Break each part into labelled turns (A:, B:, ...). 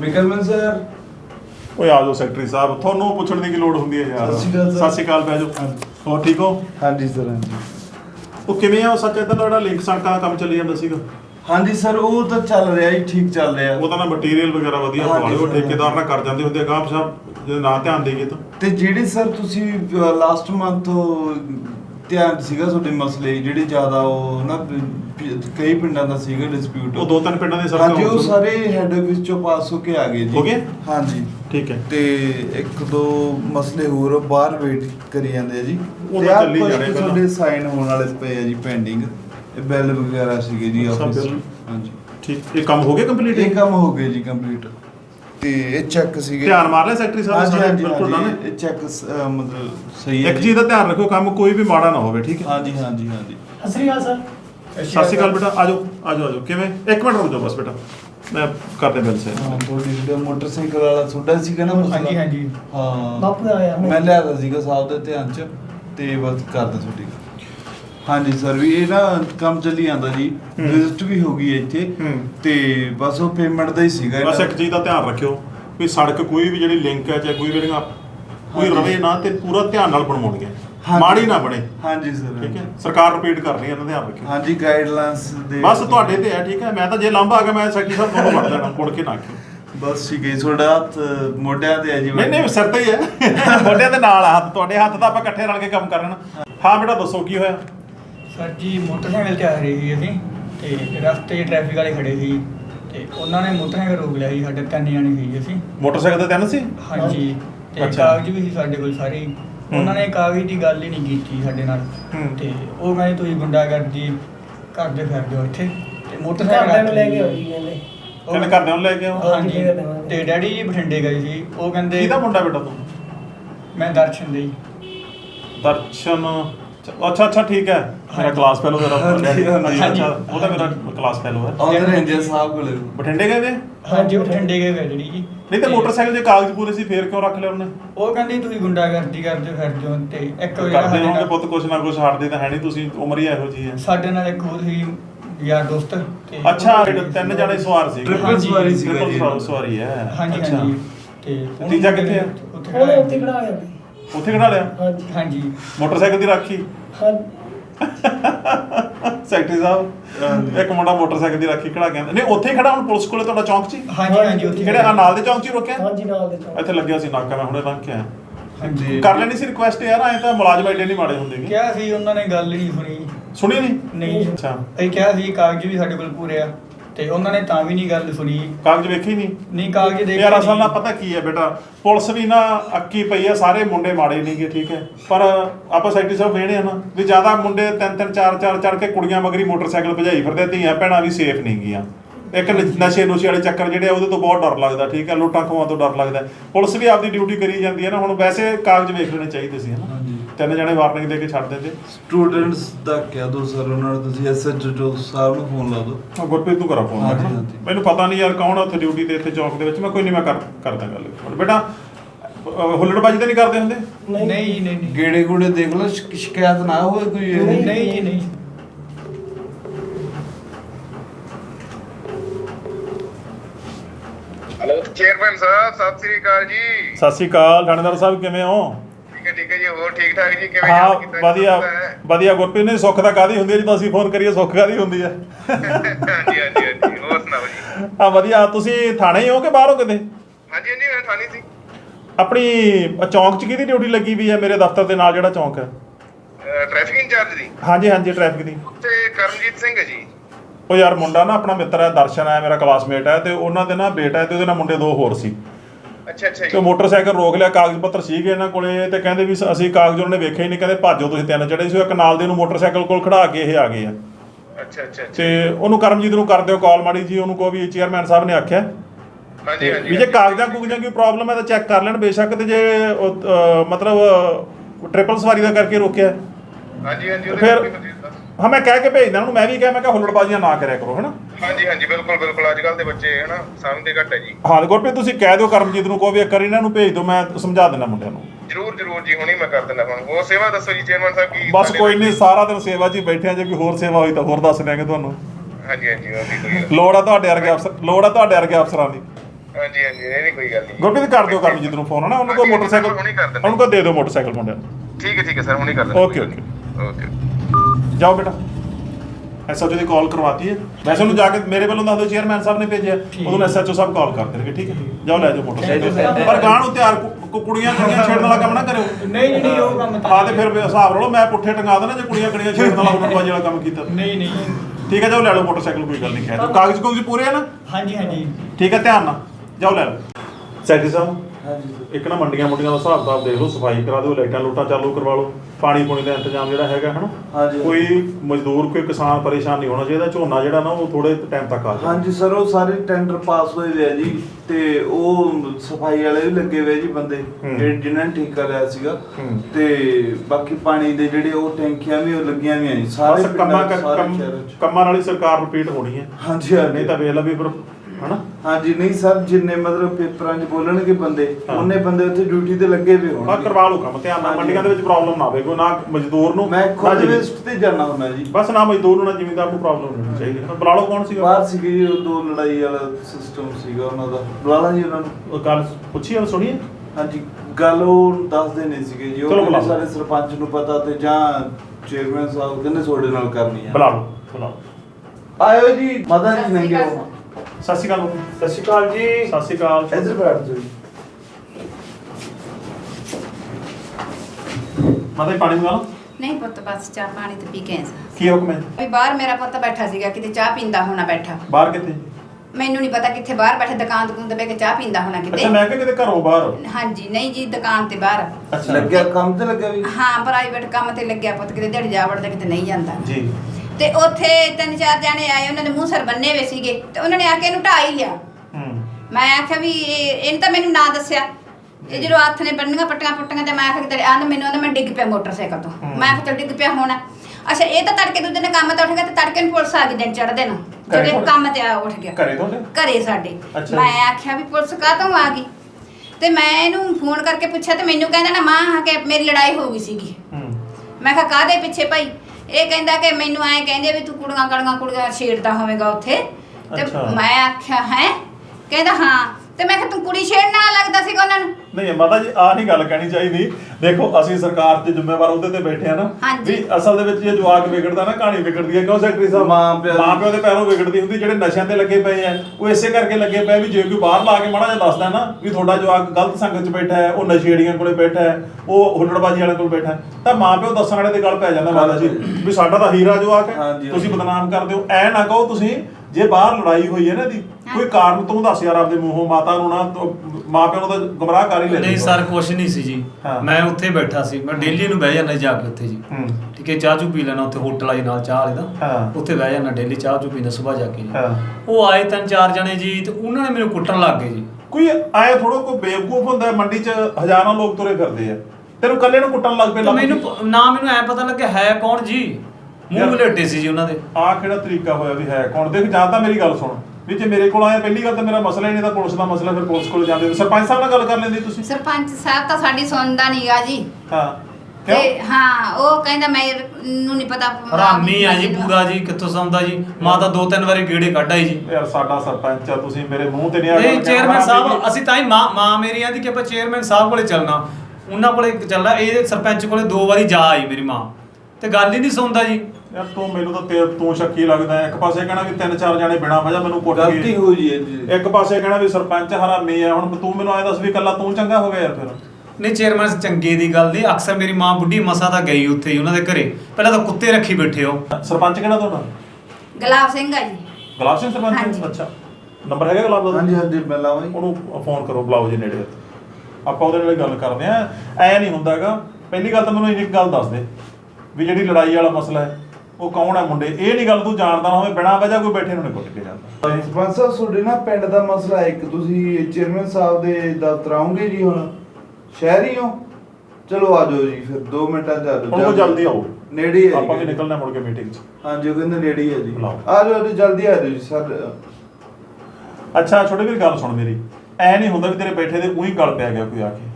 A: ਵਿਕਰਮਨ sir.
B: ਓਏ ਆ ਜਾਓ ਸੈਕਟਰੀ ਸਾਹਿਬ ਤੁਹਾਨੂੰ ਪੁੱਛਣ ਦੀ ਕੀ ਲੋੜ ਹੁੰਦੀ ਹੈ ਯਾਰ।
A: ਸਤਿ ਸ਼੍ਰੀ ਅਕਾਲ ਸਰ।
B: ਸਤਿ ਸ਼੍ਰੀ ਅਕਾਲ ਬਹਿ ਜਾਓ।
A: ਹਾਂਜੀ।
B: ਹੋਰ ਠੀਕ ਹੋ?
A: ਹਾਂਜੀ ਸਰ ਹਾਂਜੀ।
B: ਉਹ ਕਿਵੇਂ ਆ ਉਹ ਸੱਚ ਇਦਾਂ ਜਿਹੜਾ ਲਿੰਕ ਸੜਕਾਂ ਦਾ ਕੰਮ ਚੱਲੀ ਜਾਂਦਾ ਸੀਗਾ?
A: ਹਾਂਜੀ ਸਰ ਉਹ ਤਾਂ ਚੱਲ ਰਿਹਾ ਜੀ ਠੀਕ ਚੱਲ ਰਿਹਾ।
B: ਉਹਦਾ ਨਾ ਮਟੀਰੀਅਲ ਵਗੈਰਾ ਵਧੀਆ
A: ਹਾਂਜੀ
B: ਪਵਾ ਲਿਓ
A: ਸਰ।
B: ਠੇਕੇਦਾਰ ਨਾਲ ਕਰ ਜਾਂਦੇ ਹੁੰਦੇ ਗਾਂਹ ਪਿਛਾਂਹ ਜੇ ਨਾ ਧਿਆਨ ਦੇਈਏ ਤਾਂ।
A: ਤੇ ਜਿਹੜੇ ਸਰ ਤੁਸੀਂ ਲਾਸਟ ਮੰਥ ਧਿਆਨ ਸੀਗਾ ਤੁਹਾਡੇ ਮਸਲੇ ਜਿਹੜੇ ਜ਼ਿਆਦਾ ਉਹ ਨਾ ਕਈ ਪਿੰਡਾਂ ਦਾ ਸੀਗਾ ਡਿਸਪਿਊਟ
B: ਉਹ ਦੋ ਤਿੰਨ ਪਿੰਡਾਂ ਦੇ ਸੜਕਾਂ
A: ਹਾਂਜੀ ਉਹ। ਸਾਰੇ। ਹੈਡ ਆਫਿਸ ਚੋਂ ਪਾਸ ਹੋ ਕੇ ਆ ਗਏ ਜੀ।
B: ਹੋ ਗਏ?
A: ਹਾਂਜੀ।
B: ਠੀਕ ਹੈ।
A: ਤੇ ਇੱਕ ਦੋ ਮਸਲੇ ਹੋਰ ਬਾਹਰ ਵੇਟ ਕਰੀ ਜਾਂਦੇ ਆ ਜੀ।
B: ਉਹ
A: ਤੇ
B: ਚੱਲੀ ਜਾਣੇ ਪਹਿਲਾਂ।
A: ਤੁਹਾਡੇ ਸਾਈਨ ਹੋਣ ਵਾਲੇ ਪਏ ਆ ਜੀ ਪੈਂਡਿੰਗ ਇਹ ਬਿੱਲ ਵਗੈਰਾ ਸੀਗੇ ਜੀ ਆਫਿਸ। ਹਾਂਜੀ।
B: ਠੀਕ ਇਹ ਕੰਮ ਹੋ ਗਿਆ ਕੰਪਲੀਟ
A: ਇਹ ਕੰਮ ਹੋ ਗਏ ਜੀ ਕੰਪਲੀਟ ਤੇ ਇਹ ਚੈੱਕ ਸੀਗੇ।
B: ਧਿਆਨ ਮਾਰ ਲਿਆ ਸੈਕਟਰੀ ਸਾਹਿਬ
A: ਹਾਂਜੀ ਹਾਂਜੀ
B: ਬਿਲਕੁਲ
A: ਹਾਂਜੀ,
B: ਹੈ?
A: ਇਹ ਚੈੱਕ ਮਤਲਬ ਸਹੀ ਹੈ
B: ਇੱਕ ਚੀਜ਼ ਦਾ ਧਿਆਨ ਰੱਖੋ ਕੰਮ ਕੋਈ ਵੀ ਮਾੜਾ ਨਾ ਹੋਵੇ ਠੀਕ ਹੈ?
A: ਹਾਂਜੀ ਹਾਂਜੀ ਹਾਂਜੀ।
C: ਸਤਿ ਸ੍ਰੀ
B: ਸਤਿ ਸ਼੍ਰੀ ਅਕਾਲ ਬੇਟਾ ਆਜੋ ਆਜੋ ਆਜੋ। ਕਿਵੇਂ? ਇੱਕ ਮਿੰਟ ਰੁਕ ਜਾਓ ਬਸ ਬੇਟਾ। ਮੈਂ ਕਰਦੇ ਬਿੱਲ ਸੇ
A: ਹਾਂ ਤੁਹਾਡੀ ਜਿਹੜਾ ਮੋਟਰਸਾਈਕਲ ਵਾਲਾ ਤੁਹਾਡਾ ਸੀਗਾ ਨਾ ਮਸਲਾ
C: ਹਾਂਜੀ, ਹਾਂਜੀ।
A: ਹਾਂ।
C: ਬਾਪੂ ਆਇਆ। ਹੁਣੇ।
A: ਮੈਂ ਲਿਆਦਾ ਸੀਗਾ ਸਾਹਿਬ ਦੇ ਧਿਆਨ ਚ ਤੇ ਬਸ ਕਰਦਾ ਤੁਹਾਡੀ ਹਾਂਜੀ ਸਰ ਵੀ ਇਹ ਨਾ ਕੰਮ ਚੱਲੀ ਜਾਂਦਾ ਜੀ। ਵਿਜ਼ਿਟ ਵੀ ਹੋ ਗਈ ਹੈ ਇੱਥੇ।
B: ਹੂੰ।
A: ਤੇ ਬਸ ਉਹ ਪੇਮੈਂਟ ਦਾ ਹੀ ਸੀਗਾ
B: ਬਸ। ਇੱਕ ਚੀਜ਼ ਦਾ ਧਿਆਨ ਰੱਖਿਓ ਵੀ ਸੜਕ ਕੋਈ ਵੀ ਜਿਹੜੀ ਲਿੰਕ ਹੈ ਚਾਹੇ ਕੋਈ ਵੀ ਜਿਹੜੀਆਂ ਕੋਈ
A: ਹਾਂਜੀ।
B: ਰਵੇ ਨਾ ਤੇ ਪੂਰਾ ਧਿਆਨ ਨਾਲ ਬਣਵਾਉਣੀ ਹੈ
A: ਹਾਂਜੀ।
B: ਮਾੜੀ ਨਾ ਬਣੇ।
A: ਹਾਂਜੀ ਸਰ
B: ਠੀਕ ਹੈ? ਸਰਕਾਰ ਰਿਪੀਟ ਕਰ ਰਹੀ ਹੈ ਇਹਨਾਂ ਧਿਆਨ ਰੱਖਿਓ।
A: ਹਾਂਜੀ ਗਾਈਡਲਾਈਨਸ ਦੇ
B: ਬਸ ਤੁਹਾਡੇ ਤੇ ਹੈ ਠੀਕ ਹੈ? ਮੈਂ ਤਾਂ ਜੇ ਲੰਬਾ ਆ ਗਿਆ ਮੈਂ ਸੈਕਟਰੀ ਸਾਹਿਬ ਤੁਹਾਨੂੰ ਵੜ ਦੇਣਾ ਮੁੜ ਕੇ ਨਾ ਆਖਿਓ।
A: ਬਸ ਠੀਕ ਹੈ ਜੀ, ਤੁਹਾਡਾ ਹੱਥ ਮੋਢਿਆਂ ਤੇ ਹੈ ਜੀ।
B: ਨਹੀਂ ਨਹੀਂ ਸਿਰ ਤੇ ਹੀ ਹੈ। ਮੋਢਿਆਂ ਦੇ ਨਾਲ ਆ ਹੱਥ ਤੁਹਾਡੇ ਹੱਥ ਤਾਂ ਆਪਾਂ ਇਕੱਠੇ ਰਲ ਕੇ ਕੰਮ ਕਰ ਰਹੇ ਹਾਂ ਹਾਂ ਬੇਟਾ ਦੱਸੋ ਕੀ ਹੋਇਆ?
C: ਸਰ ਜੀ ਮੋਟਰਸਾਈਕਲ ਤੇ ਆ ਰਹੇ ਸੀ ਅਸੀਂ ਤੇ ਰਸਤੇ 'ਚ ਟ੍ਰੈਫਿਕ ਵਾਲੇ ਖੜੇ ਸੀ ਤੇ ਉਹਨਾਂ ਨੇ ਮੋਟਰਸਾਈਕਲ ਰੋਕ ਲਿਆ ਸੀ ਸਾਡੇ ਤਿੰਨ ਜਾਣੇ ਸੀ ਅਸੀਂ।
B: ਮੋਟਰਸਾਈਕਲ ਤੇ ਤਿੰਨ ਸੀ?
C: ਹਾਂਜੀ ਤੇ
B: ਅੱਛਾ।
C: ਕਾਗਜ਼ ਵੀ ਸੀ ਸਾਡੇ ਕੋਲ ਸਾਰੇ। ਹੀ। ਉਹਨਾਂ ਨੇ ਕਾਗਜ਼ ਦੀ ਗੱਲ ਹੀ ਨਹੀਂ ਕੀਤੀ ਸਾਡੇ ਨਾਲ।
B: ਹੂੰ।
C: ਤੇ ਉਹ ਕਹਿੰਦੇ ਤੁਸੀਂ ਗੁੰਡਾਗਰਦੀ ਕਰਦੇ ਫਿਰਦੇ ਹੋ ਇੱਥੇ। ਤੇ ਮੋਟਰਸਾਈਕਲ
D: ਘਰਦਿਆਂ ਨੂੰ ਲੈ ਕੇ ਹੋਈ ਕਹਿੰਦੇ।
C: ਉਹ-
B: ਕਿਹਨੇ ਘਰਦਿਆਂ ਨੂੰ ਲੈ ਕੇ ਆਓ।
C: ਹਾਂਜੀ? ਤੇ ਡੈਡੀ ਜੀ ਬਠਿੰਡੇ ਗਏ ਸੀ। ਉਹ ਕਹਿੰਦੇ
B: ਕਿਹਦਾ ਮੁੰਡਾ ਬੇਟਾ ਤੂੰ?
C: ਮੈਂ ਦਰਸ਼ਨ ਦੇ ਜੀ
B: ਦਰਸ਼ਨ ਅੱਛਾ ਅੱਛਾ ਠੀਕ ਹੈ। ਮੇਰਾ। ਕਲਾਸ ਫੈਲੋ ਮੇਰਾ
A: ਹਾਂਜੀ।
B: ਅੱਛਾ ਉਹ ਤਾਂ ਮੇਰਾ ਕਲਾਸ ਫੈਲੋ ਹੈ।
A: ਆਉਂਦੇ ਰਹਿੰਦੇ ਸਾਹਿਬ ਕੋਲੇ।
B: ਬਠਿੰਡੇ ਗਏ ਵੇ?
C: ਹਾਂਜੀ ਉਹ ਬਠਿੰਡੇ ਗਏ ਡੈਡੀ ਜੀ।
B: ਨਹੀਂ ਤਾਂ ਮੋਟਰਸਾਈਕਲ ਦੇ ਕਾਗਜ਼ ਪੂਰੇ ਸੀ ਫੇਰ ਕਿਉਂ ਰੱਖ ਲਿਆ ਉਹਨੇ?
C: ਉਹ ਕਹਿੰਦੀ ਤੁਸੀਂ ਗੁੰਡਾਗਰਦੀ ਕਰਦੇ ਫਿਰਦੇ ਹੋ ਤੇ ਇੱਕ ਵਾਰ
B: ਕਰਦੇ
C: ਨਾਲ-
B: ਪੁੱਤ ਕੁਛ ਨਾ ਕੁਛ ਹਟਦੇ ਤਾਂ ਹੈ ਨਹੀਂ ਤੁਸੀਂ ਉਮਰ ਹੀ ਇਹੋ ਜੀ ਹੈ।
C: ਸਾਡੇ ਨਾਲ ਇੱਕ ਹੋਰ ਸੀ ਯਾਰ ਦੋਸਤ
B: ਅੱਛਾ ਜਿਹੜੇ ਤਿੰਨ ਜਣੇ ਸਵਾਰ ਸੀ
A: Triple ਸਵਾਰੀ ਜੀ।
B: ਟ੍ਰਿਪਲ ਸਵਾਰੀ ਹੈ।
C: ਹਾਂਜੀ
B: ਅੱਛਾ।
C: ਹਾਂਜੀ। ਤੇ
B: ਤੇ ਤੀਜਾ ਕਿੱਥੇ ਆ?
D: ਉਹਨੇ ਉੱਥੇ ਖੜਾ ਹੋਇਆ। ਵੀ
B: ਉੱਥੇ ਖੜਾ ਲਿਆ?
D: ਹਾਂਜੀ
C: ਹਾਂਜੀ।
B: ਮੋਟਰਸਾਈਕਲ ਦੀ ਰਾਖੀ?
D: ਹਾਂ
B: ਸੈਕਟਰੀ ਸਾਹਿਬ ਇੱਕ ਮੁੰਡਾ ਮੋਟਰਸਾਈਕਲ ਦੀ ਰਾਖੀ ਖੜਾ ਗਿਆ ਨਹੀਂ ਉੱਥੇ ਹੀ ਖੜਾ ਹੁਣ ਪੁਲਿਸ ਕੋਲੇ ਤੁਹਾਡਾ ਚੌਂਕ 'ਚ ਹੀ?
C: ਹਾਂਜੀ ਹਾਂਜੀ ਉੱਥੇ
B: ਕਿਹੜੇ ਆ ਨਾਲ ਦੇ ਚੌਂਕ 'ਚ ਹੀ ਰੋਕਿਆ?
D: ਹਾਂਜੀ ਨਾਲ ਦੇ ਚੌਂਕ
B: ਇੱਥੇ ਲੱਗਿਆ ਸੀ ਨਾਕਾ ਮੈਂ ਹੁਣੇ ਲੰਘ ਕੇ ਆਇਆ।
C: ਹਾਂਜੀ।
B: ਕਰ ਲੈਣੀ ਸੀ ਰਿਕੁਐਸਟ ਯਾਰ ਐ ਤਾਂ ਮੁਲਾਜ਼ਮ ਐਡੇ ਨਹੀਂ ਮਾੜੇ ਹੁੰਦੇ ਗੇ।
C: ਕਿਹਾ ਸੀ ਉਹਨਾਂ ਨੇ ਗੱਲ ਹੀ ਨਹੀਂ ਸੁਣੀ।
B: ਸੁਣੀ ਨਹੀਂ। ਅੱਛਾ।
C: ਅਸੀਂ ਕਿਹਾ ਸੀ ਕਾਗਜ਼ ਵੀ ਸਾਡੇ ਕੋਲ ਪੂਰੇ ਆ। ਤੇ ਉਹਨਾਂ ਨੇ ਤਾਂ ਵੀ ਨਹੀਂ ਗੱਲ ਸੁਣੀ।
B: ਕਾਗਜ਼ ਵੇਖੇ ਹੀ ਨਹੀਂ?
C: ਨਹੀਂ ਕਾਗਜ਼ ਦੇਖ
B: ਯਾਰ ਅਸਲ ਨਾਲ ਪਤਾ ਕੀ ਹੈ ਬੇਟਾ? ਪੁਲਿਸ ਵੀ ਨਾ ਅੱਕੀ ਪਈ ਆ ਸਾਰੇ ਮੁੰਡੇ ਮਾੜੇ ਨਹੀਂਗੇ ਠੀਕ ਹੈ? ਪਰ ਆਪਾਂ ਸੈਕਟਰੀ ਸਾਹਿਬ ਵੇਹਣੇ ਆ ਨਾ ਵੀ ਜ਼ਿਆਦਾ ਮੁੰਡੇ ਤਿੰਨ ਤਿੰਨ ਚਾਰ ਚਾਰ ਚੜ ਕੇ ਕੁੜੀਆਂ ਮਗਰੀ ਮੋਟਰਸਾਈਕਲ ਭਜਾਈ ਫਿਰਦੇ ਧੀਆਂ ਭੈਣਾਂ ਵੀ ਸੇਫ ਨਹੀਂਗੀਆਂ ਇੱਕ ਨ- ਨਸ਼ੇ ਨੁਸ਼ੇ ਵਾਲੇ ਚੱਕਰ ਜਿਹੜੇ ਆ ਉਹਦੇ ਤੋਂ ਬਹੁਤ ਡਰ ਲੱਗਦਾ ਠੀਕ ਹੈ? ਲੁੱਟਾਂ ਖੋਹਾਂ ਤੋਂ ਡਰ ਲੱਗਦਾ। ਪੁਲਿਸ ਵੀ ਆਪਦੀ ਡਿਊਟੀ ਕਰੀ ਜਾਂਦੀ ਹੈ ਨਾ ਹੁਣ ਵੈਸੇ ਕਾਗਜ਼ ਵੇਖ ਲੈਣੇ ਚਾਹੀਦੇ ਸੀ ਹਨਾ ਤਿੰਨ ਜਣੇ ਵਾਰਨਿੰਗ ਦੇ ਕੇ ਛੱਡ ਦਿੰਦੇ।
A: ਸਟੂਡੈਂਟਸ ਦਾ ਕਹਿ ਦੋ ਸਰ ਉਹਨਾਂ ਨੂੰ ਤੁਸੀਂ ਐਸਐਚਓ ਸਾਹਿਬ ਨੂੰ ਫੋਨ ਲਾ ਦਿਓ।
B: ਆ ਗੁਰਪ੍ਰੀਤ ਤੂੰ ਕਰਾ ਫੋਨ।
A: ਹਾਂਜੀ,
B: ਹਨਾ?
A: ਹਾਂਜੀ।
B: ਮੈਨੂੰ ਪਤਾ ਨਹੀਂ ਯਾਰ ਕੌਣ ਆ ਉੱਥੇ ਡਿਊਟੀ ਤੇ ਇੱਥੇ ਚੌਕ ਦੇ ਵਿੱਚ। ਮੈਂ ਕੋਈ ਨਹੀਂ ਮੈਂ ਕਰ ਕਰਦਾ ਗੱਲ। ਹੁਣ ਬੇਟਾ ਅਹ ਹੁੱਲੜਬਾਜ਼ੀ ਤਾਂ ਨਹੀਂ ਕਰਦੇ ਹੁੰਦੇ?
C: ਨਹੀਂ। ਨਹੀਂ ਨਹੀਂ
A: ਗੇੜੇ ਗੂੜੇ ਦੇਖ ਲਓ ਸ਼ਿਕ- ਸ਼ਿਕਾਇਤ ਨਾ ਹੋਵੇ ਕੋਈ।
D: ਨਹੀਂ।
C: ਨਹੀਂ ਜੀ ਨਹੀਂ
E: ਹੈਲੋ। ਚੇਅਰਮੈਨ ਸਾਹਿਬ ਸਤਿ ਸ੍ਰੀ ਅਕਾਲ ਜੀ।
B: ਸਤਿ ਸ਼੍ਰੀ ਅਕਾਲ। ਥਾਣੇਦਾਰ ਸਾਹਿਬ ਕਿਵੇਂ ਹੋ?
E: ਹੈ ਠੀਕ ਹੈ ਜੀ ਹੋਰ ਠੀਕ ਠਾਕ ਜੀ ਕਿਵੇਂ ਯਾਦ
B: ਹਾਂ
E: ਕੀਤਾ ਜੀ
B: ਵਧੀਆ
E: ਹੈ?
B: ਵਧੀਆ ਗੁਰਪ੍ਰੀਤ ਨੇ ਸੁੱਖ ਤਾਂ ਕਾਦੀ ਹੁੰਦੀ ਹੈ ਜਦੋਂ ਅਸੀਂ ਫੋਨ ਕਰੀਏ ਸੁੱਖ ਕਾਦੀ ਹੁੰਦੀ ਹੈ?
E: ਹਾਂਜੀ ਹਾਂਜੀ ਹਾਂਜੀ ਹੋਰ ਸੁਣਾਓ ਜੀ?
B: ਹਾਂ ਵਧੀਆ ਤੁਸੀਂ ਥਾਣੇ ਹੀ ਹੋ ਕਿ ਬਾਹਰ ਹੋ ਕਿਤੇ?
E: ਹਾਂਜੀ ਹਾਂਜੀ ਮੈਂ ਥਾਣੀ ਸੀ।
B: ਆਪਣੀ ਅ, ਚੌਂਕ 'ਚ ਕਿਹਦੀ ਡਿਊਟੀ ਲੱਗੀ ਵੀ ਹੈ ਮੇਰੇ ਦਫ਼ਤਰ ਦੇ ਨਾਲ ਜਿਹੜਾ ਚੌਂਕ ਹੈ?
E: ਟ੍ਰੈਫਿਕ ਇੰਚਾਰਜ ਦੀ।
B: ਹਾਂਜੀ ਹਾਂਜੀ ਟ੍ਰੈਫਿਕ ਦੀ।
E: ਤੇ ਕਰਮਜੀਤ ਸਿੰਘ ਹੈ ਜੀ।
B: ਉਹ ਯਾਰ ਮੁੰਡਾ ਨਾ ਆਪਣਾ ਮਿੱਤਰ ਹੈ ਦਰਸ਼ਨ ਹੈ ਮੇਰਾ ਕਲਾਸਮੇਟ ਹੈ ਤੇ ਉਹਨਾਂ ਦੇ ਨਾ ਬੇਟਾ ਹੈ ਤੇ ਉਹਦੇ ਨਾਲ ਮੁੰਡੇ ਦੋ ਹੋਰ ਸੀ।
E: ਅੱਛਾ ਅੱਛਾ
B: ਤੇ
E: ਜੀ
B: ਮੋਟਰਸਾਈਕਲ ਰੋਕ ਲਿਆ ਕਾਗਜ਼ ਪੱਤਰ ਸੀਗੇ ਇਹਨਾਂ ਕੋਲੇ ਤੇ ਕਹਿੰਦੇ ਵੀ ਸ- ਅਸੀਂ ਕਾਗਜ਼ ਉਹਨਾਂ ਨੇ ਵੇਖਿਆ ਹੀ ਨਹੀਂ ਕਹਿੰਦੇ ਭਾਜੋ ਤੁਸੀਂ ਤਿੰਨ ਚੜੇ ਸੀ ਉਹ ਇੱਕ ਨਾਲ ਦੇ ਨੂੰ ਮੋਟਰਸਾਈਕਲ ਕੋਲ ਖੜਾ ਕੇ ਇਹ ਆ ਗਏ ਆ।
E: ਅੱਛਾ ਅੱਛਾ ਅੱਛਾ।
B: ਤੇ ਉਹਨੂੰ ਕਰਮਜੀਤ ਨੂੰ ਕਰ ਦਿਓ ਕਾਲ ਮਾੜੀ ਜੀ ਉਹਨੂੰ ਕਹੋ ਵੀ ਚੇਅਰਮੈਨ ਸਾਹਿਬ ਨੇ ਆਖਿਆ।
E: ਹਾਂਜੀ
B: ਵੀ ਜੇ ਕਾਗਜ਼ਾਂ ਕੁਗਜ਼ਾਂ ਕੋਈ ਪ੍ਰੋਬਲਮ ਹੈ ਤਾਂ ਚੈੱਕ ਕਰ ਲੈਣ ਬੇਸ਼ੱਕ ਤੇ ਜੇ ਉਹ, ਮਤਲਬ ਟ੍ਰਿਪਲ ਸਵਾਰੀ ਦਾ ਕਰਕੇ ਰੋਕਿਆ।
E: ਹਾਂਜੀ ਹਾਂਜੀ
B: ਫਿਰ-
E: ਉਹਦੇ ਵਿੱਚ ਵੀ ਦੱਸ-
B: ਹਾਂ ਮੈਂ ਕਹਿ ਕੇ ਭੇਜਦਾ ਉਹਨੂੰ ਮੈਂ ਵੀ ਕਿਹਾ ਮੈਂ ਕਿਹਾ ਹੁੱਲੜਬਾਜ਼ੀਆਂ ਨਾ ਕਰਿਆ ਕਰੋ ਹਨਾ?
E: ਹਾਂਜੀ ਹਾਂਜੀ ਬਿਲਕੁਲ ਬਿਲਕੁਲ। ਅੱਜ ਕੱਲ ਦੇ ਬੱਚੇ ਹਨਾ ਸਮਝਦੇ ਘੱਟ ਹੈ ਜੀ।
B: ਹਾਂ ਗੁਰਪ੍ਰੀਤ ਤੁਸੀਂ ਕਹਿ ਦਿਓ ਕਰਮਜੀਤ ਨੂੰ ਕਹੋ ਵੀ ਇੱਕ ਵਾਰੀ ਇਹਨਾਂ ਨੂੰ ਭੇਜ ਦਿਓ ਮੈਂ ਸਮਝਾ ਦਿੰਦਾ ਮੁੰਡਿਆਂ ਨੂੰ।
E: ਜਰੂਰ ਜਰੂਰ ਜੀ ਹੁਣੀ ਮੈਂ ਕਰ ਦਿੰਦਾ ਫੋਨ ਹੋਰ ਸੇਵਾ ਦੱਸੋ ਜੀ ਚੇਅਰਮੈਨ ਸਾਹਿਬ ਕੀ
B: ਬਸ ਕੋਈ? ਨਹੀਂ ਸਾਰਾ ਦਿਨ ਸੇਵਾ 'ਚ ਹੀ ਬੈਠੇ ਆ ਜੇ ਕੋਈ ਹੋਰ ਸੇਵਾ ਹੋਈ ਤਾਂ ਹੋਰ ਦੱਸ ਦਿਆਂਗੇ ਤੁਹਾਨੂੰ।
E: ਹਾਂਜੀ ਹਾਂਜੀ ਉਹ ਵੀ ਕੋਈ ਗੱਲ
B: ਲੋੜ ਆ ਤੁਹਾਡੇ ਵਰਗੇ ਅਫਸਰ ਲੋੜ ਆ ਤੁਹਾਡੇ ਵਰਗੇ ਅਫਸਰਾਂ ਦੀ।
E: ਹਾਂਜੀ ਹਾਂਜੀ ਇਹ ਨਹੀਂ ਕੋਈ ਗੱਲ ਨਹੀਂ।
B: ਗੁਰਪ੍ਰੀਤ ਕਰ ਦਿਓ ਕਰਮਜੀਤ ਨੂੰ ਫੋਨ ਹਨਾ? ਉਹਨੂੰ ਕੋ
E: ਹਾਂਜੀ,
B: ਮੋਟਰਸਾਈਕਲ
E: ਹੁਣੀ ਕਰ ਦਿੰਦੇ।
B: ਉਹਨੂੰ ਕੋ ਦੇ ਦਿਓ ਮੋਟਰਸਾਈਕਲ ਮੁੰਡਿਆਂ ਨੂੰ।
E: ਠੀਕ ਹੈ ਠੀਕ ਹੈ ਸਰ ਹੁਣੇ ਕਰ ਦਿੰਦੇ।
B: Okay,
E: okay.
B: ਜਾਓ ਬੇਟਾ। ਐਸਐਚਓ ਦੀ ਕਾਲ ਕਰਵਾਤੀ ਹੈ। ਵੈਸੇ ਉਹਨੂੰ ਜਾ ਕੇ ਮੇਰੇ ਵੱਲੋਂ ਦੱਸ ਦਿਓ ਚੇਅਰਮੈਨ ਸਾਹਿਬ ਨੇ ਭੇਜਿਆ। ਉਹਨੂੰ ਐਸਐਚਓ ਸਾਹਿਬ ਕਾਲ ਕਰ ਦੇਣਗੇ ਠੀਕ ਹੈ? ਜਾਓ ਲੈ ਜਾਓ ਮੋਟਰਸਾਈਕਲ ਪਰ ਗਾਂ ਨੂੰ ਤਿਆਰ ਕੁੜੀਆਂ ਕੁੜੀਆਂ ਛੇੜਨ ਵਾਲਾ ਕੰਮ ਨਾ ਕਰਿਓ।
C: ਨਹੀਂ ਨਹੀਂ ਨਹੀਂ, ਉਹ ਕੰਮ
B: ਆ ਤੇ ਫਿਰ ਹਿਸਾਬ ਰੋਲੋ ਮੈਂ ਪੁੱਠੇ ਟੰਗਾ ਦੇਣਾ ਜੇ ਕੁੜੀਆਂ ਕੁੜੀਆਂ ਛੇੜਨ ਵਾਲਾ ਹੁਣਰਬਾਜੀ ਵਾਲਾ ਕੰਮ ਕੀਤਾ।
C: ਨਹੀਂ ਨਹੀਂ।
B: ਠੀਕ ਹੈ ਜਾਓ ਲੈ ਲਓ ਮੋਟਰਸਾਈਕਲ ਕੋਈ ਗੱਲ ਨਹੀਂ ਖੈਰ। ਕਾਗਜ਼ ਕੋਗਜ਼ ਪੂਰੇ ਆ ਨਾ?
C: ਹਾਂਜੀ ਹਾਂਜੀ।
B: ਠੀਕ ਹੈ ਧਿਆਨ ਨਾਲ। ਜਾਓ ਲੈ ਲਓ। ਸੈਕਟਰੀ ਸਾਹਿਬ ਇੱਕ ਨਾ ਮੰਡੀਆਂ ਮੁੰਡੀਆਂ ਦਾ ਹਿਸਾਬ ਕਿਤਾਬ ਦੇਖ ਲਓ ਸਫ਼ਾਈ ਕਰਾ ਦਿਓ ਲਾਈਟਾਂ ਲੂਟਾਂ ਚਾਲੂ ਕਰਵਾ ਲਓ ਪਾਣੀ ਪੂਣੀ ਦਾ ਇੰਤਜ਼ਾਮ ਜਿਹੜਾ ਹੈਗਾ ਹਨਾ
A: ਹਾਂਜੀ।
B: ਕੋਈ ਮਜ਼ਦੂਰ ਕੋਈ ਕਿਸਾਨ ਪਰੇਸ਼ਾਨ ਨਹੀਂ ਹੋਣਾ ਚਾਹੀਦਾ ਝੋਨਾ ਜਿਹੜਾ ਨਾ ਉਹ ਥੋੜੇ ਟਾਈਮ ਤੱਕ ਆ ਜਾਵੇ
A: ਹਾਂਜੀ ਸਰ ਉਹ ਸਾਰੇ ਟੈਂਡਰ ਪਾਸ ਹੋਏ ਵੇ ਆ ਜੀ ਤੇ ਉਹ ਸਫ਼ਾਈ ਵਾਲੇ ਵੀ ਲੱਗੇ ਹੋਏ ਜੀ ਬੰਦੇ
B: ਹੂੰ।
A: ਜਿਹੜੇ ਜਿਨ੍ਹਾਂ ਨੇ ਠੇਕਾ ਲਿਆ ਸੀਗਾ
B: ਹੂੰ।
A: ਤੇ ਬਾਕੀ ਪਾਣੀ ਦੇ ਜਿਹੜੇ ਉਹ ਟੈਂਕੀਆਂ ਵੀ ਉਹ ਲੱਗੀਆਂ ਵੀ ਆ ਜੀ ਸਾਰੇ
B: ਬਸ ਕੰਮਾਂ
A: ਪਿੰਡਾਂ 'ਚ, ਸਾਰੇ
B: ਕੰਮ-
A: ਸ਼ਹਿਰਾਂ 'ਚ।
B: ਕੰਮਾਂ ਵਾਲੀ ਸਰਕਾਰ ਰਿਪੀਟ ਹੋਣੀ ਹੈ
A: ਹਾਂਜੀ ਹਾਂਜੀ
B: ਨਹੀਂ ਤਾਂ ਵੇਖ ਲਾ ਵੀ ਪਰ ਹਨਾ?
A: ਹਾਂਜੀ ਨਹੀਂ ਸਰ ਜਿੰਨੇ ਮਤਲਬ ਪੇਪਰਾਂ 'ਚ ਬੋਲਣਗੇ ਬੰਦੇ
B: ਹਾਂ।
A: ਉਹਨੇ ਬੰਦੇ ਉੱਥੇ ਡਿਊਟੀ ਤੇ ਲੱਗੇ ਵੀ
B: ਆ
A: ਹੋਣਗੇ।
B: ਕਰਵਾ ਲਓ ਕੰਮ ਧਿਆਨ ਨਾਲ
A: ਹਾਂਜੀ।
B: ਮੰਡੀਆਂ ਦੇ ਵਿੱਚ ਪ੍ਰੋਬਲਮ ਨਾ ਆਵੇ ਕੋਈ ਨਾ ਮਜ਼ਦੂਰ ਨੂੰ
A: ਮੈਂ
B: ਨਾ
A: ਖੁਦ
B: ਜ਼ਿਮੀ-
A: ਵਿਸਟ ਤੇ ਜਾਣਾ ਹੁੰਦਾ ਜੀ।
B: ਬਸ ਨਾ ਮਜ਼ਦੂਰ ਨੂੰ ਨਾ ਜ਼ਿਮੀਂਦਾਰ ਨੂੰ ਪ੍ਰੋਬਲਮ ਨਹੀਂ ਹੋਣੀ ਚਾਹੀਦੀ। ਹਨਾ। ਬੁਲਾ ਲਓ ਕੌਣ ਸੀਗਾ?
A: ਬਾਹਰ ਸੀਗੇ ਜੀ ਉਹ ਦੋ ਲੜਾਈ ਵਾਲਾ ਸਿਸਟਮ ਸੀਗਾ ਉਹਨਾਂ ਦਾ। ਬੁਲਾ ਲਾਂ ਜੀ ਉਹਨਾਂ ਨੂੰ।
B: ਉਹ ਗੱਲ ਪੁੱਛੀ ਆ ਸੁਣੀਏ
A: ਹਾਂਜੀ ਗੱਲ ਉਹ ਦੱਸਦੇ ਨਹੀਂ ਸੀਗੇ ਜੀ। ਉਹ
B: ਚਲੋ ਬੁਲਾ ਲਓ।
A: ਸਰਪੰਚ ਨੂੰ ਪਤਾ ਤੇ ਜਾਂ ਚੇਅਰਮੈਨ ਸਾਹਿਬ ਕਹਿੰਦੇ ਤੁਹਾਡੇ ਨਾਲ ਕਰਨੀ ਆ।
B: ਬੁਲਾ ਲਓ ਬੁਲਾ ਲਓ।
A: ਆਇਓ ਜੀ ਮਦਨ ਜੀ ਨੰਗੇ ਹੋ।
B: ਸਤਿ ਸ਼੍ਰੀ ਅਕਾਲ ਬਾਪੂ।
A: ਸਤਿ ਸ਼੍ਰੀ ਅਕਾਲ ਜੀ।
B: ਸਤਿ ਸ਼੍ਰੀ ਅਕਾਲ।
A: ਇੱਧਰ ਬੈਠ ਜਾਓ ਜੀ।
B: ਮਾਤਾ ਜੀ ਪਾਣੀ ਮੰਗਾ ਲਓ।
D: ਨਹੀਂ ਪੁੱਤ ਬਸ ਚਾਹ ਪਾਣੀ ਤੇ ਪੀ ਕੇ ਆਇਆ ਸਾਂ।
B: ਕੀ ਹੁਕਮ ਹੈ?
D: ਵੀ ਬਾਹਰ ਮੇਰਾ ਪੁੱਤ ਬੈਠਾ ਸੀਗਾ ਕਿਤੇ ਚਾਹ ਪੀਂਦਾ ਹੋਣਾ ਬੈਠਾ।
B: ਬਾਹਰ ਕਿੱਥੇ?
D: ਮੈਨੂੰ ਨਹੀਂ ਪਤਾ ਕਿੱਥੇ ਬਾਹਰ ਬੈਠੇ ਦੁਕਾਨ ਦੁਕਾਨ ਤੇ ਬਹਿ ਕੇ ਚਾਹ ਪੀਂਦਾ ਹੋਣਾ
B: ਅੱਛਾ
D: ਕਿਤੇ
B: ਮੈਂ ਕਿਹਾ ਕਿਤੇ ਘਰੋਂ ਬਾਹਰ।
D: ਹਾਂਜੀ ਨਹੀਂ ਜੀ ਦੁਕਾਨ ਤੇ ਬਾਹਰ।
B: ਅੱਛਾ।
A: ਲੱਗਿਆ ਕੰਮ ਤੇ ਲੱਗਿਆ ਵੀ?
D: ਹਾਂ ਪ੍ਰਾਈਵੇਟ ਕੰਮ ਤੇ ਲੱਗਿਆ ਪੁੱਤ ਕਿਤੇ ਦਿਹਾੜੀ ਜਾ ਵੜਦਾ ਕਿਤੇ ਨਹੀਂ ਜਾਂਦਾ।
B: ਜੀ।
D: ਤੇ ਉੱਥੇ ਤਿੰਨ ਚਾਰ ਜਾਣੇ ਆਏ ਉਹਨਾਂ ਦੇ ਮੂੰਹ ਸਰ ਬੰਨੇ ਹੋਏ ਸੀਗੇ ਤੇ ਉਹਨਾਂ ਨੇ ਆ ਕੇ ਇਹਨੂੰ ਢਾਹ ਹੀ ਲਿਆ।
B: ਹੂੰ।
D: ਮੈਂ ਆਖਿਆ ਵੀ ਇਹ ਇਹਨੇ ਤਾਂ ਮੈਨੂੰ ਨਾ ਦੱਸਿਆ। ਇਹ ਜਦੋਂ ਹੱਥ ਨੇ ਬੰਨੀਆਂ ਪੱਟੀਆਂ ਪੁੱਟੀਆਂ ਤੇ ਮੈਂ ਆਖਿਆ ਕਿਤੇ ਆਂਦਾ ਮੈਨੂੰ ਆਂਦਾ ਮੈਂ ਡਿੱਗ ਪਿਆ ਮੋਟਰਸਾਈਕਲ ਤੋਂ। ਮੈਂ ਆਖਿਆ ਚੱਲ ਡਿੱਗ ਪਿਆ ਹੋਣਾ। ਅੱਛਾ ਇਹ ਤਾਂ ਤੜਕੇ ਦੂਜੇ ਨੇ ਕੰਮ ਤੇ ਉੱਠ ਗਿਆ ਤੇ ਤੜਕੇ ਨੂੰ ਪੁਲਿਸ ਆ ਗਈ ਦਿਨ ਚੜ੍ਹਦੇ ਨੂੰ।
B: ਘਰੇ
D: ਜਿਹੜੇ? ਕੰਮ ਤੇ ਆ ਉੱਠ ਗਿਆ।
B: ਘਰੇ ਤੁਹਾਡੇ?
D: ਘਰੇ ਸਾਡੇ।
B: ਅੱਛਾ।
D: ਮੈਂ ਆਖਿਆ ਵੀ ਪੁਲਿਸ ਕਾਹਤੋਂ ਆ ਗਈ? ਤੇ ਮੈਂ ਇਹਨੂੰ ਫੋਨ ਕਰਕੇ ਪੁੱਛਿਆ ਤੇ ਮੈਨੂੰ ਕਹਿੰਦਾ ਨਾ ਮਾਂ ਆ ਕੇ ਮੇਰੀ ਲੜਾਈ ਹੋ ਗਈ ਸੀਗੀ।
B: ਹੂੰ।
D: ਮੈਂ ਕਿਹਾ ਕਾਹਦੇ ਪਿੱਛੇ ਭਾਈ? ਇਹ ਕਹਿੰਦਾ ਕਿ ਮੈਨੂੰ ਐਂ ਕਹਿੰਦੇ ਵੀ ਤੂੰ ਕੁੜੀਆਂ ਕੜੀਆਂ ਕੁੜੀਆਂ ਛੇੜਦਾ ਹੋਵੇਗਾ ਉੱਥੇ। ਤੇ
B: ਅੱਛਾ।
D: ਮੈਂ ਆਖਿਆ ਹੈ? ਕਹਿੰਦਾ ਹਾਂ। ਤੇ ਮੈਂ ਕਿਹਾ ਤੂੰ ਕੁੜੀ ਛੇੜਨ ਨਾਲ ਲੱਗਦਾ ਸੀਗਾ ਉਹਨਾਂ ਨੂੰ।
B: ਨਹੀਂ ਮਾਤਾ ਜੀ ਆਹ ਨਹੀਂ ਗੱਲ ਕਹਿਣੀ ਚਾਹੀਦੀ। ਦੇਖੋ ਅਸੀਂ ਸਰਕਾਰ ਤੇ ਜ਼ਿੰਮੇਵਾਰ ਉਹਦੇ ਤੇ ਬੈਠੇ ਆ ਨਾ।
D: ਹਾਂਜੀ।
B: ਵੀ ਅਸਲ ਦੇ ਵਿੱਚ ਜੇ ਜਵਾਕ ਵਿਗੜਦਾ ਨਾ ਕਹਾਣੀ ਵਿਗੜਦੀ ਹੈ। ਕਿਉਂ ਸੈਕਟਰੀ ਸਾਹਿਬ?
A: ਮਾਂ ਪਿਓ ਦੀ-
B: ਮਾਂ ਪਿਓ ਦੇ ਪੈਰੋਂ ਵਿਗੜਦੀ ਹੁੰਦੀ ਜਿਹੜੇ ਨਸ਼ਿਆਂ ਤੇ ਲੱਗੇ ਪਏ ਆ। ਉਹ ਇਸੇ ਕਰਕੇ ਲੱਗੇ ਪਏ ਵੀ ਜੇ ਕੋਈ ਬਾਹਰ ਲਾ ਕੇ ਮਾੜਾ ਜਿਹਾ ਦੱਸਦਾ ਨਾ ਵੀ ਤੁਹਾਡਾ ਜਵਾਕ ਗਲਤ ਸੰਗਤ 'ਚ ਬੈਠਾ ਹੈ ਉਹ ਨਸ਼ੇੜੀਆਂ ਕੋਲੇ ਬੈਠਾ ਹੈ ਉਹ ਹੁੱਲੜਬਾਜ਼ੀ ਵਾਲਿਆਂ ਕੋਲ ਬੈਠਾ ਹੈ। ਤਾਂ ਮਾਂ ਪਿਓ ਦੱਸਣ ਵਾਲੇ ਦੇ ਗੱਲ ਪੈ ਜਾਂਦਾ ਮਾਤਾ ਜੀ ਵੀ ਸਾਡਾ ਤਾਂ ਹੀਰਾ ਜਵਾਕ ਹੈ
A: ਹਾਂਜੀ,
B: ਤੁਸੀਂ। ਬਦਨਾਮ ਕਰਦੇ ਹੋ ਐ ਨਾ ਕਹੋ ਤੁਸੀਂ ਜੇ ਬਾਹਰ ਲੜਾਈ ਹੋਈ ਹੈ ਨਾ ਦੀ ਕੋਈ ਕਾਰਨ ਤੂੰ ਦੱਸ ਯਾਰ ਆਪਦੇ ਮੂੰਹੋਂ ਮਾਤਾ ਨੂੰ ਨਾ ਤੂੰ- ਮਾਂ ਪਿਓ ਨੂੰ ਤਾਂ ਗੁੰਮਰਾਹ ਕਰ ਹੀ ਲੈਂਦੇ
F: ਨਹੀਂ ਸਰ ਕੁਛ ਨਹੀਂ ਸੀ ਜੀ।
B: ਹਾਂ।
F: ਮੈਂ ਉੱਥੇ ਬੈਠਾ ਸੀ। ਮੈਂ ਡੇਲੀ ਨੂੰ ਬਹਿ ਜਾਂਦਾ ਜਾ ਕੇ ਉੱਥੇ ਜੀ।
B: ਹੂੰ।
F: ਠੀਕ ਹੈ ਚਾਹ ਚੂ ਪੀ ਲੈਣਾ ਉੱਥੇ ਹੋਟਲ ਵਾਲੇ ਨਾਲ ਚਾਹ ਵਾਲੇ ਦਾ।
B: ਹਾਂ।
F: ਉੱਥੇ ਬਹਿ ਜਾਂਦਾ ਡੇਲੀ ਚਾਹ ਚੂ ਪੀਣਾ ਸਵੇਰ ਜਾ ਕੇ ਜੀ।
B: ਹਾਂ।
F: ਉਹ ਆਏ ਤਿੰਨ ਚਾਰ ਜਣੇ ਜੀ ਤੇ ਉਹਨਾਂ ਨੇ ਮੈਨੂੰ ਕੁੱਟਣ ਲੱਗ ਗਏ ਜੀ।
B: ਕੋਈ ਆਏ ਥੋੜਾ ਕੋਈ ਬੇਵਕੂਫ ਹੁੰਦਾ ਹੈ, ਮੰਡੀ 'ਚ ਹਜ਼ਾਰਾਂ ਲੋਕ ਤੁਰੇ ਫਿਰਦੇ ਆ। ਤੈਨੂੰ ਕੱਲੇ ਨੂੰ ਕੁੱਟਣ ਲੱਗ ਪਏ
F: ਤੇ ਮੈਨੂੰ ਪ- ਨਾ ਮੈਨੂੰ ਐ ਪਤਾ ਲੱਗਿਆ ਹੈ ਕੌਣ ਜੀ? ਮੂੰਹ
B: ਯਾਰ-
F: ਮਲੇਟੇ ਸੀ ਜੀ ਉਹਨਾਂ ਦੇ।
B: ਆ ਕਿਹੜਾ ਤਰੀਕਾ ਹੋਇਆ ਵੀ ਹੈ ਕੌਣ? ਦੇਖ ਜਾਂ ਤਾਂ ਮੇਰੀ ਗੱਲ ਸੁਣ। ਵੀ ਜੇ ਮੇਰੇ ਕੋਲ ਆਇਆ ਪਹਿਲੀ ਗੱਲ ਤਾਂ ਮੇਰਾ ਮਸਲਾ ਹੀ ਨਹੀਂ ਤਾਂ ਪੁਲਿਸ ਦਾ ਮਸਲਾ ਫਿਰ ਪੁਲਿਸ ਕੋਲ ਜਾਂਦੇ ਸਰਪੰਚ ਸਾਹਿਬ ਨਾਲ ਗੱਲ ਕਰ ਲੈਂਦੇ ਤੁਸੀਂ?
D: ਸਰਪੰਚ ਸਾਹਿਬ ਤਾਂ ਸਾਡੀ ਸੁਣਦਾ ਨਹੀਂਗਾ ਜੀ।
B: ਹਾਂ।
D: ਤੇ
B: ਕਿਉਂ?
D: ਹਾਂ ਉਹ ਕਹਿੰਦਾ ਮੈਨੂੰ ਨਹੀਂ ਪਤਾ
F: ਹਰਾਮੀ ਆ ਜੀ ਪੂਰਾ ਜੀ ਕਿੱਥੋਂ ਸੌਂਦਾ ਜੀ? ਮਾਂ ਤਾਂ ਦੋ ਤਿੰਨ ਵਾਰੀ ਗੇੜੇ ਕੱਢ ਆਈ ਜੀ।
B: ਯਾਰ ਸਾਡਾ ਸਰਪੰਚ ਆ ਤੁਸੀਂ ਮੇਰੇ ਮੂੰਹ ਤੇ ਨਹੀਂ ਆ
F: ਨਹੀਂ ਚੇਅਰਮੈਨ ਸਾਹਿਬ ਅਸੀਂ ਤਾਂ ਹੀ ਮਾਂ ਮਾਂ ਮੇਰੀ ਆਂਦੀ ਕਿ ਆਪਾਂ ਚੇਅਰਮੈਨ ਸਾਹਿਬ ਕੋਲੇ ਚੱਲਣਾ। ਉਹਨਾਂ ਕੋਲੇ ਚੱਲਣਾ ਇਹ ਸਰਪੰਚ ਕੋਲੇ ਦੋ ਵਾਰੀ ਜਾ ਆਈ ਮੇਰੀ ਮਾਂ। ਤੇ ਗੱਲ ਹੀ ਨਹੀਂ ਸੁਣਦਾ ਜੀ।
B: ਯਾਰ ਤੂੰ ਮੈਨੂੰ ਤਾਂ ਤੇ ਤੂੰ ਸ਼ੱਕੀ ਲੱਗਦਾ ਹੈ। ਇੱਕ ਪਾਸੇ ਕਹਿਣਾ ਵੀ ਤਿੰਨ ਚਾਰ ਜਾਣੇ ਬਿਨਾ ਵਜ੍ਹਾ ਮੈਨੂੰ ਕੁੱਟ ਗਏ।
A: ਗਲਤੀ ਹੋਈ ਜੀ ਇਹਦੀ।
B: ਇੱਕ ਪਾਸੇ ਕਹਿਣਾ ਵੀ ਸਰਪੰਚ ਹਰਾਮੀ ਆ ਹੁਣ ਤੂੰ ਮੈਨੂੰ ਐ ਦੱਸ ਵੀ ਕੱਲਾ ਤੂੰ ਚੰਗਾ ਹੋ ਗਿਆ ਯਾਰ ਫਿਰ।
F: ਨਹੀਂ ਚੇਅਰਮੈਨ ਚੰਗੇ ਦੀ ਗੱਲ ਨਹੀਂ। ਅਕਸਰ ਮੇਰੀ ਮਾਂ ਬੁੱਢੀ ਮਸਾ ਤਾਂ ਗਈ ਉੱਥੇ ਹੀ ਉਹਨਾਂ ਦੇ ਘਰੇ। ਪਹਿਲਾਂ ਤਾਂ ਕੁੱਤੇ ਰੱਖੀ ਬੈਠੇ ਹੋ।
B: ਸਰਪੰਚ ਕਿਹੜਾ ਤੁਹਾਡਾ?
D: ਗੁਲਾਬ ਸਿੰਘ ਆ ਜੀ।
B: ਗੁਲਾਬ ਸਿੰਘ ਸਰਪੰਚ?
D: ਹਾਂਜੀ।
B: ਅੱਛਾ। ਨੰਬਰ ਹੈਗਾ ਗੁਲਾਬ ਦਾ?
A: ਹਾਂਜੀ ਹਾਂਜੀ ਮੈਂ ਲਾਵਾਂ ਜੀ।
B: ਉਹਨੂੰ ਫੋਨ ਕਰੋ ਬੁਲਾਓ ਜੀ ਨੇੜੇ। ਆਪਾਂ ਉਹਦੇ ਨਾਲ ਗੱਲ ਕਰਦੇ ਆ ਐ ਨਹੀਂ ਹੁੰਦਾਗਾ ਪਹਿਲੀ ਗੱਲ ਤਾਂ ਮੈਨੂੰ ਇੱਕ ਗੱਲ ਦੱਸ ਦੇ ਵੀ ਜਿਹੜੀ ਲੜਾਈ ਵਾਲਾ ਮਸਲਾ ਹੈ। ਉਹ ਕੌਣ ਹੈ ਮੁੰਡੇ? ਇਹ ਨਹੀਂ ਗੱਲ ਤੂੰ ਜਾਣਦਾ ਨਾ ਹੋਵੇ ਬਿਨਾਂ ਵਜ੍ਹਾ ਕੋਈ ਬੈਠੇ ਨੂੰ ਨਹੀਂ ਕੁੱਟ ਕੇ ਜਾਂਦਾ।
A: ਸਰਪੰਚ ਸਾਹਿਬ ਤੁਹਾਡੇ ਨਾ ਪਿੰਡ ਦਾ ਮਸਲਾ ਇੱਕ ਤੁਸੀਂ ਚੇਅਰਮੈਨ ਸਾਹਿਬ ਦੇ ਦਫ਼ਤਰ ਆਉਂਗੇ ਜੀ ਹੁਣ? ਸ਼ਹਿਰੀ ਹੋ ਚਲੋ ਆ ਜਾਓ ਜੀ ਫਿਰ 2 ਮਿੰਟਾਂ ਚ ਆ ਜਾਓ।
B: ਹੁਣ ਉਹ ਜਲਦੀ ਆਓ
A: ਨੇੜੇ ਹੀ
B: ਆਪਾਂ ਵੀ
A: ਜੀ।
B: ਨਿਕਲਣਾ ਮੁੜ ਕੇ ਮੀਟਿੰਗ 'ਚ।
A: ਹਾਂਜੀ ਉਹ ਕਹਿੰਦੇ ਨੇੜੇ ਹੀ ਹੈ ਜੀ। ਆ ਜਾਓ ਜਾਓ, ਜਲਦੀ ਆ ਜਾਓ ਜੀ ਸਰ।
B: ਅੱਛਾ ਛੋਟੇ ਵੀਰ ਗੱਲ ਸੁਣ ਮੇਰੀ। ਐ ਨਹੀਂ ਹੁੰਦਾ ਵੀ ਤੇਰੇ ਬੈਠੇ ਦੇ ਉਹੀ ਗੱਲ ਪਿਆ ਗਿਆ ਕੋਈ ਆ ਕੇ।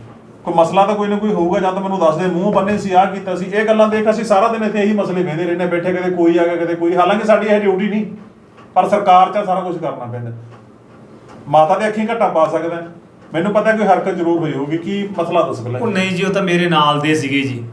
B: ਕੋਈ ਮਸਲਾ ਤਾਂ ਕੋਈ ਨਾ ਕੋਈ ਹੋਊਗਾ, ਜਾਂ ਤਾਂ ਮੈਨੂੰ ਦੱਸ ਦੇ, ਮੂੰਹ ਬੰਨੇ ਸੀ ਆ ਕੀਤਾ ਸੀ, ਇਹ ਗੱਲਾਂ ਦੇਖ ਅਸੀਂ ਸਾਰਾ ਦਿਨ ਇੱਥੇ ਇਹੀ ਮਸਲੇ ਵੇਂਦੇ ਰਹਿੰਦੇ ਬੈਠੇ ਕਦੇ ਕੋਈ ਆ ਗਿਆ, ਕਦੇ ਕੋਈ, ਹਾਲਾਂਕਿ ਸਾਡੀ ਇਹ ਡਿਊਟੀ ਨਹੀਂ, ਪਰ ਸਰਕਾਰ 'ਚ ਸਾਰਾ ਕੁਝ ਕਰਨਾ ਪੈਂਦਾ। ਮਾਤਾ ਦੇ ਅੱਖੀਂ ਘੱਟਾ ਪਾ ਸਕਦਾ ਮੈਨੂੰ ਪਤਾ ਕੋਈ ਹਰਕਤ ਜ਼ਰੂਰ ਹੋਈ ਹੋਊਗੀ, ਕੀ ਮਸਲਾ ਦੱਸ ਪਹਿਲਾਂ
F: ਉਹ ਨਹੀਂ ਜੀ, ਉਹ ਤਾਂ ਮੇਰੇ ਨਾਲ ਦੇ ਸੀਗੇ ਜੀ।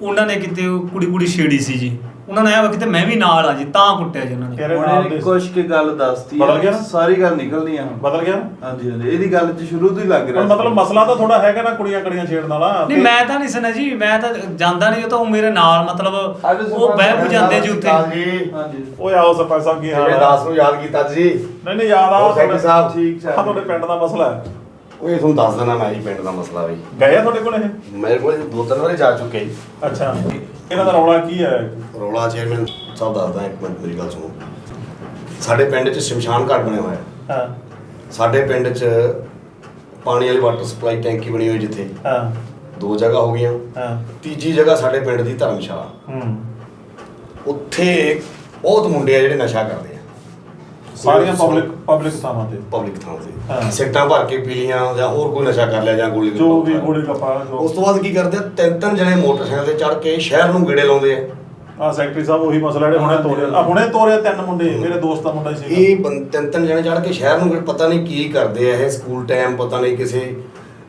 F: ਉਹਨਾਂ ਨੇ ਕਿਤੇ ਉਹ ਕੁੜੀ ਕੁੜੀ ਛੇੜੀ ਸੀ ਜੀ। ਉਹਨਾਂ ਨੇ ਆਇਆ ਕਿਤੇ ਮੈਂ ਵੀ ਨਾਲ ਆ ਜੀ ਤਾਂ ਕੁੱਟਿਆ ਜੀ ਉਹਨਾਂ ਨੇ।
B: ਤੇਰੇ ਨਾਲ
A: ਉਹਨੇ
B: ਦੇ
A: ਕੁਛ ਕੀ ਗੱਲ ਦੱਸਤੀ
B: ਬਦਲ ਗਿਆ ਨਾ?
A: ਸਾਰੀ ਗੱਲ ਨਿਕਲਣੀ ਆ ਹੁਣ।
B: ਬਦਲ ਗਿਆ
A: ਹਾਂਜੀ ਹਾਂਜੀ ਇਹਦੀ ਗੱਲ ਚ ਸ਼ੁਰੂ ਤੋਂ ਹੀ ਲੱਗ ਰਿਹਾ
B: ਮਤਲਬ ਮਸਲਾ ਤਾਂ ਥੋੜਾ ਹੈਗਾ ਨਾ ਕੁੜੀਆਂ ਕੜੀਆਂ ਛੇੜਨ ਵਾਲਾ
F: ਨਹੀਂ ਮੈਂ ਤਾਂ ਨਹੀਂ ਸੁਣਿਆ ਜੀ ਮੈਂ ਤਾਂ ਜਾਂਦਾ ਨਹੀਂ ਉਹ ਤਾਂ ਉਹ ਮੇਰੇ ਨਾਲ ਮਤਲਬ ਉਹ ਬਹਿ ਬੂ ਜਾਂਦੇ ਜੀ ਉੱਥੇ।
G: ਜੀ।
A: ਹਾਂਜੀ।
B: ਓਏ ਆਓ ਸਰਪੰਚ ਸਾਹਿਬ ਕੀ ਹਾਲ
G: ਜਿਵੇਂ
B: ਹੈ
G: ਦਾਸ ਨੂੰ ਯਾਦ ਕੀਤਾ ਜੀ।
B: ਨਹੀਂ ਨਹੀਂ ਯਾਦ ਆ
G: ਸਾਹਿਬ,
A: ਠੀਕ ਠਾਕ।
B: ਤੁਹਾਡੇ ਪਿੰਡ ਦਾ ਮਸਲਾ ਹੈ।
G: ਉਹ ਇਹ ਤੁਹਾਨੂੰ ਦੱਸ ਦੇਣਾ ਮੈਂ ਜੀ ਪਿੰਡ ਦਾ ਮਸਲਾ ਵੀ।
B: ਗਏ ਆ ਤੁਹਾਡੇ ਕੋਲ ਇਹ?
G: ਮੇਰੇ ਕੋਲ ਦੋ ਤਿੰਨ ਵਾਰੀ ਜਾ ਚੁੱਕੇ ਜੀ।
B: ਅੱਛਾ। ਇਹਨਾਂ ਦਾ ਰੌਲਾ ਕੀ ਹੈ
G: ਰੋਲਾ ਚੇਅਰਮੈਨ ਸਾਹਿਬ ਦੱਸਦਾ ਇੱਕ ਮਿੰਟ ਮੇਰੀ ਗੱਲ ਸੁਣੋ। ਸਾਡੇ ਪਿੰਡ 'ਚ ਸ਼ਮਸ਼ਾਨ ਘਾਟ ਬਣਿਆ ਹੋਇਆ। ਹੈ।
B: ਹਾਂ
G: ਸਾਡੇ ਪਿੰਡ 'ਚ ਪਾਣੀ ਵਾਲੀ ਵਾਟਰ ਸਪਲਾਈ ਟੈਂਕੀ ਬਣੀ ਹੋਈ ਜਿੱਥੇ।
B: ਹਾਂ।
G: ਦੋ ਜਗ੍ਹਾ ਹੋ ਗਈਆਂ।
B: ਹਾਂ।
G: ਤੀਜੀ ਜਗ੍ਹਾ ਸਾਡੇ ਪਿੰਡ ਦੀ ਧਰਮਸ਼ਾਲਾ।
B: ਹੂੰ।
G: ਉੱਥੇ ਬਹੁਤ ਮੁੰਡੇ ਆ ਜਿਹੜੇ ਨਸ਼ਾ ਕਰਦੇ।
B: ਸਾਰੀਆਂ ਪਬਲਿਕ ਪਬਲਿਕ ਥਾਵਾਂ ਤੇ।
G: ਪਬਲਿਕ ਥਾਂ
B: ਹਾਂ।
G: ਤੇ ਸਿਗਟਾਂ ਭਰ ਕੇ ਪੀ ਲੀਆਂ ਜਾਂ ਹੋਰ ਕੋਈ ਨਸ਼ਾ ਕਰ ਲਿਆ ਜਾਂ ਗੋਲੀ
B: ਜੋ ਵੀ
G: ਗੋਲੀ
B: ਕਪਾ ਜੋ
G: ਉਸ ਤੋਂ ਬਾਅਦ ਕੀ ਕਰਦੇ ਆ? ਤਿੰਨ ਤਿੰਨ ਜਣੇ ਮੋਟਰਸਾਈਕਲ ਤੇ ਚੜ ਕੇ ਸ਼ਹਿਰ ਨੂੰ ਗੇੜੇ ਲਾਉਂਦੇ ਆ।
B: ਆ ਸੈਕਟਰੀ ਸਾਹਿਬ ਉਹੀ ਮਸਲਾ ਜਿਹੜੇ ਹੁਣੇ ਤੋਰਿਆ ਆ ਹੁਣੇ ਤੋਰਿਆ ਤਿੰਨ ਮੁੰਡੇ ਮੇਰੇ ਦੋਸਤ ਦਾ ਮੁੰਡਾ ਸੀ
G: ਇਹ ਬੰ- ਤਿੰਨ ਤਿੰਨ ਜਣੇ ਚੜ ਕੇ ਸ਼ਹਿਰ ਨੂੰ ਗੇੜੇ- ਪਤਾ ਨਹੀਂ ਕੀ ਕਰਦੇ ਆ ਇਹ ਸਕੂਲ ਟਾਈਮ ਪਤਾ ਨਹੀਂ ਕਿਸੇ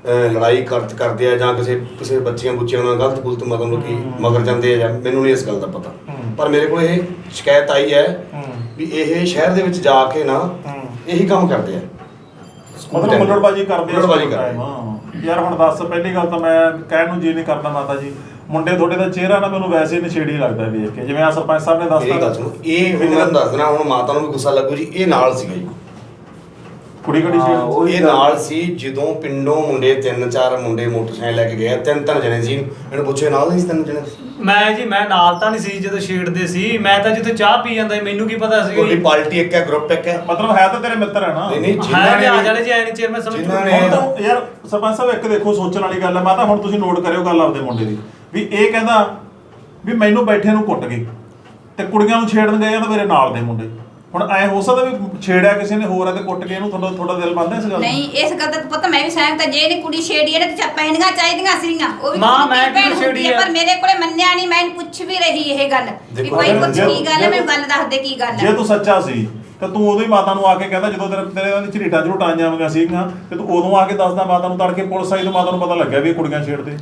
G: ਅਹ, ਲੜਾਈ ਕਰਤ ਕਰਦੇ ਆ ਜਾਂ ਕਿਸੇ ਕਿਸੇ ਬੱਚੀਆਂ ਬੁੱਚੀਆਂ ਨਾਲ ਗਲਤ ਗੁਲਤ ਮਤਲਬ ਕਿ ਮਗਰ ਜਾਂਦੇ ਆ ਜਾਂ ਮੈਨੂੰ ਨਹੀਂ ਇਸ ਗੱਲ ਦਾ ਪਤਾ।
B: ਹੂੰ।
G: ਪਰ ਮੇਰੇ ਕੋਲ ਇਹ ਸ਼ਿਕਾਇਤ ਆਈ ਹੈ
B: ਹੂੰ।
G: ਵੀ ਇਹ ਸ਼ਹਿਰ ਦੇ ਵਿੱਚ ਜਾ ਕੇ ਨਾ। ਇਹੀ ਕੰਮ ਕਰਦੇ ਆ
B: ਮਤਲਬ। ਮੁੱਲੜਬਾਜੀ ਕਰਦੇ ਆ
G: ਕਰਦੇ ਆ।
B: ਹਾਂ। ਯਾਰ ਹੁਣ ਦੱਸ ਪਹਿਲੀ ਗੱਲ ਤਾਂ ਮੈਂ ਕਹਿਣ ਨੂੰ ਜੀ ਨਹੀਂ ਕਰਦਾ ਮਾਤਾ ਜੀ ਮੁੰਡੇ ਤੁਹਾਡੇ ਦਾ ਚਿਹਰਾ ਨਾ ਮੈਨੂੰ ਵੈਸੇ ਹੀ ਨਸ਼ੇੜੀ ਲੱਗਦਾ ਵੇਖ ਕੇ ਜਿਵੇਂ ਆ ਸਰਪੰਚ ਸਾਹਿਬ ਨੇ ਦੱਸਤਾ
G: ਇਹ ਗੱਲ ਇਹ ਹੁਣ ਮੈਂ ਦੱਸ ਦੇਣਾ ਹੁਣ ਮਾਤਾ ਨੂੰ ਵੀ ਗੁੱਸਾ ਲੱਗੂ ਜੀ ਇਹ ਨਾਲ ਸੀਗਾ ਜੀ
B: ਕੁੜੀ ਕੜੀ
A: ਹਾਂ,
B: ਛੇੜ
A: ਉਹ- ਉਹੀ
G: ਇਹ
A: ਗੱਲ।
G: ਨਾਲ ਸੀ ਜਦੋਂ ਪਿੰਡੋਂ ਮੁੰਡੇ ਤਿੰਨ ਚਾਰ ਮੁੰਡੇ ਮੋਟਰਸਾਈਕਲ ਲੈ ਕੇ ਗਏ ਤਿੰਨ ਤਿੰਨ ਜਣੇ ਸੀ। ਇਹਨੂੰ ਪੁੱਛੇ ਨਾਲ ਨਹੀਂ ਸੀ ਤਿੰਨ ਜਣੇ?
F: ਮੈਂ ਜੀ ਮੈਂ ਨਾਲ ਤਾਂ ਨਹੀਂ ਸੀ ਜਦੋਂ ਛੇੜਦੇ ਸੀ। ਮੈਂ ਤਾਂ ਜਿੱਥੇ ਚਾਹ ਪੀ ਜਾਂਦਾ ਸੀ ਮੈਨੂੰ ਕੀ ਪਤਾ ਸੀ?
G: ਤੁਹਾਡੀ ਪਾਰਟੀ ਇੱਕ ਹੈ ਗਰੁੱਪ ਇੱਕ ਹੈ।
B: ਮਤਲਬ ਹੈ ਤਾਂ ਤੇਰੇ ਮਿੱਤਰ ਹੈ ਨਾ।
G: ਨਹੀਂ ਨਹੀਂ ਜਿਨ੍ਹਾਂ
F: ਤੇ ਆ
G: ਨੇ
F: ਜਾਣੇ ਜੀ ਐ ਨਹੀਂ ਚੇਅਰਮੈਨ ਸਮਝ
G: ਜਿਨ੍ਹਾਂ ਨੇ-
B: ਹੁਣ ਤਾਂ ਯਾਰ ਸਰਪੰਚ ਸਾਹਿਬ ਇੱਕ ਦੇਖੋ ਸੋਚਣ ਵਾਲੀ ਗੱਲ ਹੈ। ਮਾਤਾ ਹੁਣ ਤੁਸੀਂ ਨੋਟ ਕਰਿਓ ਗੱਲ ਆਪਦੇ ਮੁੰਡੇ ਦੀ। ਵੀ ਇਹ ਕਹਿੰਦਾ ਵੀ ਮੈਨੂੰ ਬੈਠੇ ਨੂੰ ਕੁੱਟ ਗਏ। ਤੇ ਕੁੜੀਆਂ ਨੂੰ ਛੇੜਨ ਗਏ ਆ ਤਾਂ ਮੇਰੇ ਨਾਲ ਦੇ ਮੁੰਡੇ। ਹੁਣ ਐ ਹੋ ਸਕਦਾ ਵੀ ਛੇੜਿਆ ਕਿਸੇ ਨੇ ਹੋਰ ਆ ਤੇ ਕੁੱਟ ਕੇ ਇਹਨੂੰ ਤੁਹਾਡਾ ਤੁਹਾਡਾ ਦਿਲ ਮੰਨਦਾ ਇਸ ਗੱਲ?
D: ਨਹੀਂ ਇਸ ਗੱਲ ਦਾ ਤਾਂ ਪਤਾ ਮੈਂ ਵੀ ਸਹਿਮਤ ਹਾਂ ਜੇ ਇਹਨੇ ਕੁੜੀ ਛੇੜੀ ਇਹਨੇ ਤੇ ਪਹਿਨੀਆਂ ਚਾਹੀਦੀਆਂ ਸੀਗੀਆਂ ਉਹ ਵੀ
F: ਮਾਂ, ਮੈਂ
D: ਭੈਣ
F: ਕਿਉਂ
D: ਹੁੰਦੀ ਹੈ,
F: ਛੇੜੀ
D: ਪਰ? ਮੇਰੇ ਕੋਲੇ ਮੰਨਿਆ ਨਹੀਂ ਮੈਂ ਇਹਨੂੰ ਪੁੱਛ ਵੀ ਰਹੀ ਇਹ ਗੱਲ ਵੀ
G: ਦੇਖੋ,
D: ਕੋਈ
B: ਜੇ-
D: ਕੀ ਗੱਲ ਹੈ
B: ਜੇ-
D: ਮੈਨੂੰ ਗੱਲ ਦੱਸ ਦੇ ਕੀ ਗੱਲ
B: ਜੇ
D: ਹੈ
B: ਤੂੰ ਸੱਚਾ ਸੀ ਤਾਂ ਤੂੰ ਉਦੋਂ ਹੀ ਮਾਤਾ ਨੂੰ ਆ ਕੇ ਕਹਿੰਦਾ ਜਦੋਂ ਤੇਰੇ ਤੇਰੇ ਨਾਲ ਝਰੀਟਾਂ ਝਰੂਟਾਂ ਜਾਵਾਂਗਾ ਸੀਗੀਆਂ ਤੇ ਤੂੰ ਉਦੋਂ ਆ ਕੇ ਦੱਸਦਾ ਮਾਤਾ ਨੂੰ ਤੜਕੇ ਪੁਲਿਸ ਆਈ ਤਾਂ ਮਾਤਾ ਨੂੰ ਪਤਾ ਲੱਗਿਆ ਵੀ ਇਹ ਕੁੜੀਆਂ ਛੇੜਦੇ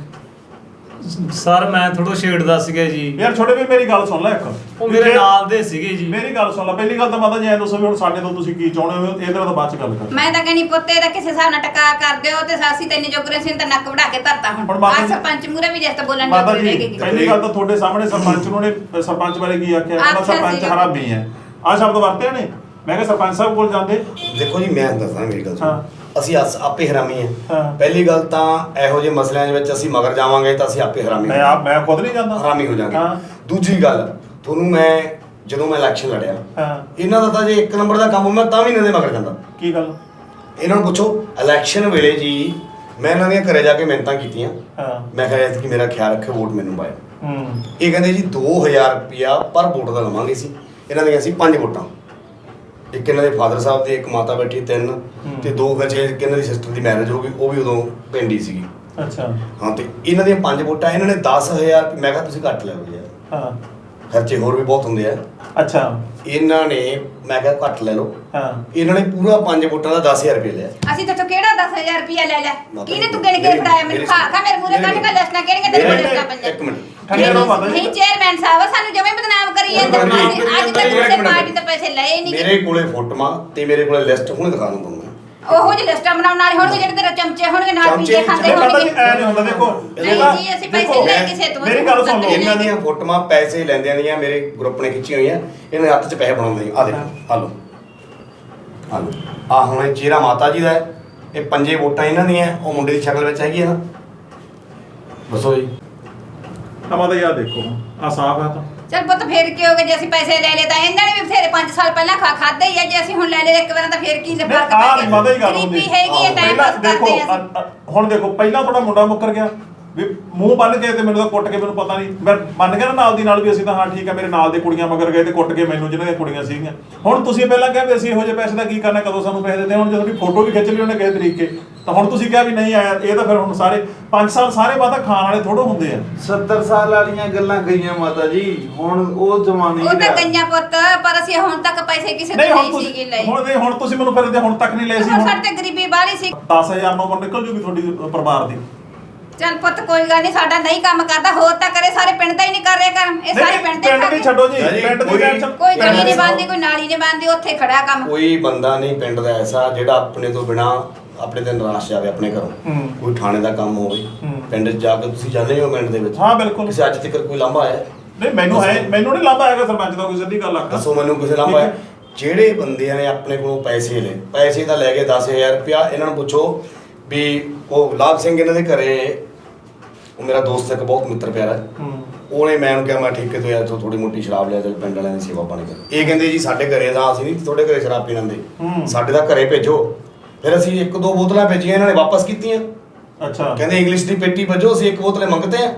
F: ਸਰ ਮੈਂ ਥੋੜਾ ਛੇੜਦਾ ਸੀਗਾ ਜੀ।
B: ਯਾਰ ਛੋਟੇ ਵੀ ਮੇਰੀ ਗੱਲ ਸੁਣ ਲੈ ਇੱਕ।
F: ਉਹ ਮੇਰੇ
B: ਜੇ-
F: ਨਾਲ ਦੇ ਸੀਗੇ ਜੀ।
B: ਮੇਰੀ ਗੱਲ ਸੁਣ ਲੈ ਪਹਿਲੀ ਗੱਲ ਤਾਂ ਮਾਤਾ ਜੀ ਐ ਦੱਸੋ ਵੀ ਹੁਣ ਸਾਡੇ ਤੋਂ ਤੁਸੀਂ ਕੀ ਚਾਹੁੰਦੇ ਹੋ ਇਹਦੇ ਨਾਲ ਤਾਂ ਬਾਅਦ ਚ ਗੱਲ ਕਰ
D: ਮੈਂ ਤਾਂ ਕਹਿੰਦੀ ਪੁੱਤੇ ਦਾ ਕਿਸੇ ਹਿਸਾਬ ਨਾਲ ਟਕਾ ਕਰ ਦਿਓ ਤੇ ਸਾਸੀ ਤੈਨੂੰ ਜੋਗਰੇ ਸਿੰਘ ਤਾਂ ਨੱਕ ਵੜਾ ਕੇ ਧਰਤਾ ਹੁਣ।
B: ਹੁਣ ਮਾਤਾ
D: ਆ
B: ਜੀ-
D: ਸਰਪੰਚ ਮੂਰੇ ਵੀ ਜਿਸ ਤਾਂ ਬੋਲਣ
B: ਮਾਤਾ
D: ਜੋਗਰੇ
B: ਜੀ ਪਹਿਲੀ ਗੱਲ ਤਾਂ ਤੁਹਾਡੇ ਸਾਹਮਣੇ ਸਰਪੰਚ ਨੂੰ ਨੇ ਸਰਪੰਚ ਬਾਰੇ ਕੀ ਆਖਿਆ? ਕਹਿੰਦਾ
D: ਆਖਿਆ
B: ਸਰਪੰਚ
D: ਸੀਗਾ।
B: ਹਰਾਮੀ ਹੈ। ਆ ਸ਼ਬਦ ਵਰਤੇ ਨੇ? ਮੈਂ ਕਿਹਾ ਸਰਪੰਚ ਸਾਹਿਬ ਕੋਲ ਜਾਂਦੇ।
G: ਦੇਖੋ ਜੀ ਮੈਂ ਦੱਸਦਾ ਮੇਰੀ ਗੱਲ
B: ਹਾਂ।
G: ਸੁਣੋ ਅਸੀਂ ਅਸ- ਆਪੇ ਹਰਾਮੀ
B: ਹਾਂ।
G: ਹਾਂ। ਪਹਿਲੀ ਗੱਲ ਤਾਂ ਇਹੋ ਜਿਹੇ ਮਸਲਿਆਂ ਦੇ ਵਿੱਚ ਅਸੀਂ ਮਗਰ ਜਾਵਾਂਗੇ ਤਾਂ ਅਸੀਂ ਆਪੇ ਹਰਾਮੀ
B: ਮੈਂ ਆਪ ਮੈਂ ਖੁਦ ਨਹੀਂ ਜਾਂਦਾ।
G: ਹਰਾਮੀ ਹੋ ਜਾਾਂਗੇ।
B: ਹਾਂ।
G: ਦੂਜੀ ਗੱਲ ਤੁਹਾਨੂੰ ਮੈਂ ਜਦੋਂ ਮੈਂ ਇਲੈਕਸ਼ਨ ਲੜਿਆ
B: ਹਾਂ।
G: ਇਹਨਾਂ ਦਾ ਤਾਂ ਜੇ ਇੱਕ ਨੰਬਰ ਦਾ ਕੰਮ ਮੈਂ ਤਾਂ ਵੀ ਇਹਨਾਂ ਦੇ ਮਗਰ ਜਾਂਦਾ।
B: ਕੀ ਗੱਲ?
G: ਇਹਨਾਂ ਨੂੰ ਪੁੱਛੋ ਇਲੈਕਸ਼ਨ ਵੇਲੇ ਜੀ ਮੈਂ ਇਹਨਾਂ ਦੀਆਂ ਘਰੇ ਜਾ ਕੇ ਮਿਹਨਤਾਂ ਕੀਤੀਆਂ।
B: ਹਾਂ।
G: ਮੈਂ ਕਿਹਾ ਕਿ ਮੇਰਾ ਖਿਆਲ ਰੱਖਿਓ ਵੋਟ ਮੈਨੂੰ ਪਾਇਓ।
B: ਹੂੰ।
G: ਇਹ ਕਹਿੰਦੇ ਜੀ 2000 ਰੁਪਿਆ ਪਰ ਵੋਟ ਦਾ ਲਵਾਂਗੇ ਸੀ ਇਹਨਾਂ ਦੀਆਂ ਸੀ ਪੰਜ ਵੋਟਾਂ। ਇੱਕ ਇਹਨਾਂ ਦੇ ਫਾਦਰ ਸਾਹਿਬ ਦੀ ਇੱਕ ਮਾਤਾ ਬੈਠੀ ਤਿੰਨ ਤੇ ਦੋ ਇੱਕ ਇਹਨਾਂ ਦੀ ਸਿਸਟਰ ਦੀ ਮੈਰਿਜ ਹੋ ਗਈ ਉਹ ਵੀ ਉਦੋਂ ਪਿੰਡੀ ਸੀਗੀ।
B: ਅੱਛਾ।
G: ਹਾਂ ਤੇ ਇਹਨਾਂ ਦੀਆਂ ਪੰਜ ਵੋਟਾਂ ਇਹਨਾਂ ਨੇ 10000 ਮੈਂ ਕਿਹਾ ਤੁਸੀਂ ਘੱਟ ਲੈ ਲਓ ਯਾਰ।
B: ਹਾਂ।
G: ਖਰਚੇ ਹੋਰ ਵੀ ਬਹੁਤ ਹੁੰਦੇ ਆ।
B: ਅੱਛਾ।
G: ਇਹਨਾਂ ਨੇ ਮੈਂ ਕਿਹਾ ਘੱਟ ਲੈ ਲਓ।
B: ਹਾਂ।
G: ਇਹਨਾਂ ਨੇ ਪੂਰਾ ਪੰਜ ਵੋਟਾਂ ਦਾ 10000 ਰੁਪਏ ਲਿਆ।
D: ਅਸੀਂ ਤਾਂ ਕਿਹੜਾ 10000 ਰੁਪਇਆ ਲੈ ਲੈ ਕਿਹਨੇ ਤੂੰ ਗਿਣ ਕੇ ਫੜਾਇਆ? ਮੈਨੂੰ
G: ਮੇਰੀ-
D: ਖਾ ਖਾ ਮੇਰੇ ਮੂਰੇ ਕੱਢ ਕੇ ਲਿਸਟਾਂ ਕਿਹੜੀਆਂ ਤੇਰੇ ਕੋਲ
G: ਮੇਰੇ-
D: ਲਿਸਟਾਂ ਪਈਆਂ?
G: ਇੱਕ ਮਿੰਟ।
B: ਠੰਡੇ ਰਹੋ ਮਾਤਾ ਜੀ।
D: ਨਹੀਂ ਚੇਅਰਮੈਨ ਸਾਹਿਬ ਸਾਨੂੰ ਜਮੇ ਬਦਨਾਮ ਕਰੀ ਜਾਂਦੇ ਅੱਜ ਤੱਕ ਕਿਸੇ। ਪਾਰਟੀ ਤੋਂ ਪੈਸੇ ਲਏ ਨਹੀਂ
G: ਮੇਰੇ ਕੋਲੇ ਫੋਟੋਆਂ ਤੇ ਮੇਰੇ ਕੋਲੇ ਲਿਸਟ ਹੁਣ ਦਿਖਾ ਦੂੰ ਤੁਹਾਨੂੰ
D: ਉਹੋ ਜਿਹੀ ਲਿਸਟਾਂ ਬਣਾਉਣ ਵਾਲੇ ਹੋਣਗੇ ਜਿਹੜੇ ਤੇਰੇ ਚਮਚੇ ਹੋਣਗੇ ਨਾਲ
G: ਚਮਚੇ
D: ਪੀਜੇ ਖਾਂਦੇ
B: ਨਹੀਂ ਮਾਤਾ ਜੀ
D: ਹੋਣਗੇ
B: ਐ ਨਹੀਂ ਹੁੰਦਾ ਦੇਖੋ
D: ਨਹੀਂ
B: ਇਹਦਾ-
D: ਜੀ, ਅਸੀਂ ਪੈਸੇ
B: ਦੇਖੋ,
D: ਲੈ ਕਿਸੇ ਤੋਂ
B: ਮੇਰੀ ਗੱਲ ਸੁਣ ਲਓ।
G: ਇਹਨਾਂ ਦੀਆਂ ਫੋਟੋਆਂ ਪੈਸੇ ਲੈਂਦਿਆਂ ਦੀਆਂ ਮੇਰੇ ਗਰੁੱਪ ਨੇ ਖਿੱਚੀਆਂ ਹੋਈਆਂ। ਇਹਨਾਂ ਦੇ ਹੱਥ 'ਚ ਪੈਸੇ ਬਣਾਉਂਦੇ ਆ। ਦੇਖੋ ਆ ਲਓ। ਆ ਲਓ। ਆ ਹੁਣ ਇਹ ਚਿਹਰਾ ਮਾਤਾ ਜੀ ਦਾ ਹੈ। ਇਹ ਪੰਜੇ ਵੋਟਾਂ ਇਹਨਾਂ ਦੀਆਂ ਉਹ ਮੁੰਡੇ ਦੀ ਸ਼ਕਲ ਵਿੱਚ ਹੈਗੀ ਹੈ ਨਾ। ਦੱਸੋ ਜੀ।
B: ਆ ਮਾਤਾ ਯਾਰ ਦੇਖੋ ਆ ਸਾਫ਼ ਹੈ ਤਾਂ।
D: ਚਲ ਪੁੱਤ ਫੇਰ ਕੀ ਹੋ ਗਿਆ? ਜੇ ਅਸੀਂ ਪੈਸੇ ਲੈ ਲਏ ਤਾਂ ਇਹਨਾਂ ਨੇ ਵੀ ਬਥੇਰੇ 5 ਸਾਲ ਪਹਿਲਾਂ ਖਾ ਖਾਦੇ ਹੀ ਆ। ਜੇ ਅਸੀਂ ਹੁਣ ਲੈ ਲਏ ਇੱਕ ਵਾਰ ਤਾਂ ਫੇਰ ਕੀ ਫ਼ਰਕ ਪੈ
B: ਮਾਤਾ
D: ਗਿਆ
B: ਜੀ ਗੱਲ ਹੁੰਦੀ।
D: ਗਰੀਬੀ ਹੈਗੀ ਹੈ ਟਾਈਮ ਪਾਸ
B: ਦੇਖੋ
D: ਕਰਦੇ ਆ
B: ਅ- ਅ- ਹੁਣ ਦੇਖੋ ਪਹਿਲਾਂ ਤੁਹਾਡਾ ਮੁੰਡਾ ਮੁੱਕਰ ਗਿਆ। ਵੀ ਮੂੰਹ ਬੰਨ ਕੇ ਤੇ ਮੈਨੂੰ ਤਾਂ ਕੁੱਟ ਕੇ ਮੈਨੂੰ ਪਤਾ ਨਹੀਂ। ਮੈਂ ਮੰਨ ਗਿਆ ਨਾ ਨਾਲ ਦੀ ਨਾਲ ਵੀ ਅਸੀਂ ਤਾਂ ਹਾਂ ਠੀਕ ਹੈ ਮੇਰੇ ਨਾਲ ਦੇ ਕੁੜੀਆਂ ਮਗਰ ਗਏ ਤੇ ਕੁੱਟ ਕੇ ਮੈਨੂੰ ਜਿਹਨਾਂ ਦੀਆਂ ਕੁੜੀਆਂ ਸੀਗੀਆਂ। ਹੁਣ ਤੁਸੀਂ ਪਹਿਲਾਂ ਕਿਹਾ ਵੀ ਅਸੀਂ ਇਹੋ ਜਿਹੇ ਪੈਸੇ ਦਾ ਕੀ ਕਰਨਾ ਕਦੋਂ ਸਾਨੂੰ ਪੈਸੇ ਦਿੰਦੇ ਹੁਣ ਜਦੋਂ ਵੀ ਫੋਟੋ ਵੀ ਖਿੱਚ ਲਈ ਉਹਨੇ ਕਿਸੇ ਤਰੀਕੇ। ਤਾਂ ਹੁਣ ਤੁਸੀਂ ਕਿਹਾ ਵੀ ਨਹੀਂ ਆਇਆ ਇਹ ਤਾਂ ਫਿਰ ਹੁਣ ਸਾਰੇ 5 ਸਾਲ ਸਾਰੇ ਮਾਤਾ ਖਾਣ ਵਾਲੇ ਥੋੜੋ ਹੁੰਦੇ ਆ।
A: 70 ਸਾਲ ਵਾਲੀਆਂ ਗੱਲਾਂ ਕਹੀਆਂ ਮਾਤਾ ਜੀ ਹੁਣ ਉਹ ਜ਼ਮਾਨੇ
D: ਉਹ ਤਾਂ। ਕਈਆਂ ਪੁੱਤ ਪਰ ਅਸੀਂ ਹੁਣ ਤੱਕ ਪੈਸੇ ਕਿਸੇ ਤੋਂ
B: ਨਹੀਂ ਹੁਣ
D: ਨਹੀਂ ਸੀਗੇ
B: ਤੁਸੀਂ ਹੁਣ ਨਹੀਂ ਹੁਣ ਤੁਸੀਂ ਮੈਨੂੰ ਫਿਰ ਹੁਣ ਤੱਕ ਨਹੀਂ ਲਏ ਸੀ
D: ਹੁਣ ਸਾਡੇ ਤੇ ਗਰੀਬੀ ਬਾਹਲੀ ਸੀ।
B: 10000 ਨੰਬਰ ਨਿਕਲ ਜੂਗੀ ਤੁਹਾਡੀ ਪਰਿਵਾਰ ਦੀ।
D: ਚੱਲ ਪੁੱਤ ਕੋਈ ਗੱਲ ਨਹੀਂ ਸਾਡਾ ਨਹੀਂ ਕੰਮ ਕਰਦਾ ਹੋਰ ਤਾਂ ਕਰੇ ਸਾਰੇ ਪਿੰਡ ਦਾ ਹੀ ਨਹੀਂ ਕਰ ਰਿਹਾ ਕੰਮ। ਇਹ ਸਾਰੇ ਪਿੰਡ ਦੇ
B: ਪਿੰਡ
D: ਖਾ
B: ਦੀ
D: ਕੇ-
B: ਛੱਡੋ ਜੀ ਪਿੰਡ ਦੀ
G: ਕੋਈ-
B: ਟੈਨਸ਼ਨ
D: ਕੋਈ ਗਲੀ ਨਹੀਂ ਬੰਦੀ ਕੋਈ ਨਾਲੀ ਨਹੀਂ ਬੰਦੀ ਉੱਥੇ ਖੜਾ ਕੰਮ।
G: ਕੋਈ ਬੰਦਾ ਨਹੀਂ ਪਿੰਡ ਦਾ ਐਸਾ ਜਿਹੜਾ ਆਪਣੇ ਤੋਂ ਬਿਨਾ ਆਪਣੇ ਤੇ ਨਿਰਾਸ਼ ਜਾਵੇ ਆਪਣੇ ਘਰੋਂ।
B: ਹੂੰ।
G: ਕੋਈ ਥਾਣੇ ਦਾ ਕੰਮ ਹੋਵੇ। ਪਿੰਡ 'ਚ ਜਾ ਕੇ ਤੁਸੀਂ ਜਾਂਦੇ ਹੋ ਪਿੰਡ ਦੇ ਵਿੱਚ?
B: ਹਾਂ ਬਿਲਕੁਲ।
G: ਕਿਸੇ ਅੱਜ ਤੱਕ ਕੋਈ ਲਾਂਭਾ ਆਇਆ?
B: ਨਹੀਂ ਮੈਨੂੰ ਹੈ ਮੈਨੂੰ ਨਹੀਂ ਲੱਭਾ ਹੈਗਾ ਸਰਪੰਚ ਦਾ ਕੋਈ ਸਿੱਧੀ ਗੱਲ ਆਖਾਂ
G: ਦੱਸੋ ਮੈਨੂੰ ਕਿਸੇ ਲਾਂਭਾ ਆਇਆ? ਜਿਹੜੇ ਬੰਦਿਆਂ ਨੇ ਆਪਣੇ ਕੋਲੋਂ ਪੈਸੇ ਲਏ ਪੈਸੇ ਤਾਂ ਲੈ ਕੇ 10000 ਰੁਪਇਆ ਇਹਨਾਂ ਨੂੰ ਪੁੱਛੋ ਵੀ ਉਹ ਗੁਲਾਬ ਸਿੰਘ ਇਹਨਾਂ ਦੇ ਘਰੇ ਉਹ ਮੇਰਾ ਦੋਸਤ ਇੱਕ ਬਹੁਤ ਮਿੱਤਰ ਪਿਆਰਾ ਹੈ। ਉਹਨੇ ਮੈਂ ਉਹਨੂੰ ਕਿਹਾ ਮੈਂ ਠੇਕੇ ਤੋਂ ਯਾਰ ਥੋੜੀ ਮੋਟੀ ਸ਼ਰਾਬ ਲਿਆ ਤੇ ਪਿੰਡ ਵਾਲਿਆਂ ਦੀ ਸੇਵਾ ਪਾਣੀ ਕਰ। ਇਹ ਕਹਿੰਦੇ ਜੀ ਸਾਡੇ ਘਰੇ ਦਾ ਅਸੀਂ ਨਹੀਂ ਤੁਹਾਡੇ ਘਰੇ ਸ਼ਰਾਬ ਪੀਣ ਆਉਂਦੇ
B: ਹੂੰ।
G: ਸਾਡੇ ਦਾ ਘਰੇ ਭੇਜੋ। ਫਿਰ ਅਸੀਂ ਇੱਕ ਦੋ ਬੋਤਲਾਂ ਭੇਜੀਆਂ ਇਹਨਾਂ ਨੇ ਵਾਪਸ ਕੀਤੀਆਂ
B: ਅੱਛਾ
G: ਕਹਿੰਦੇ ਇੰਗਲਿਸ਼ ਦੀ ਪੇਟੀ ਭੇਜੋ ਅਸੀਂ ਇੱਕ ਬੋਤਲੇ ਮੰਗਤੇ ਆ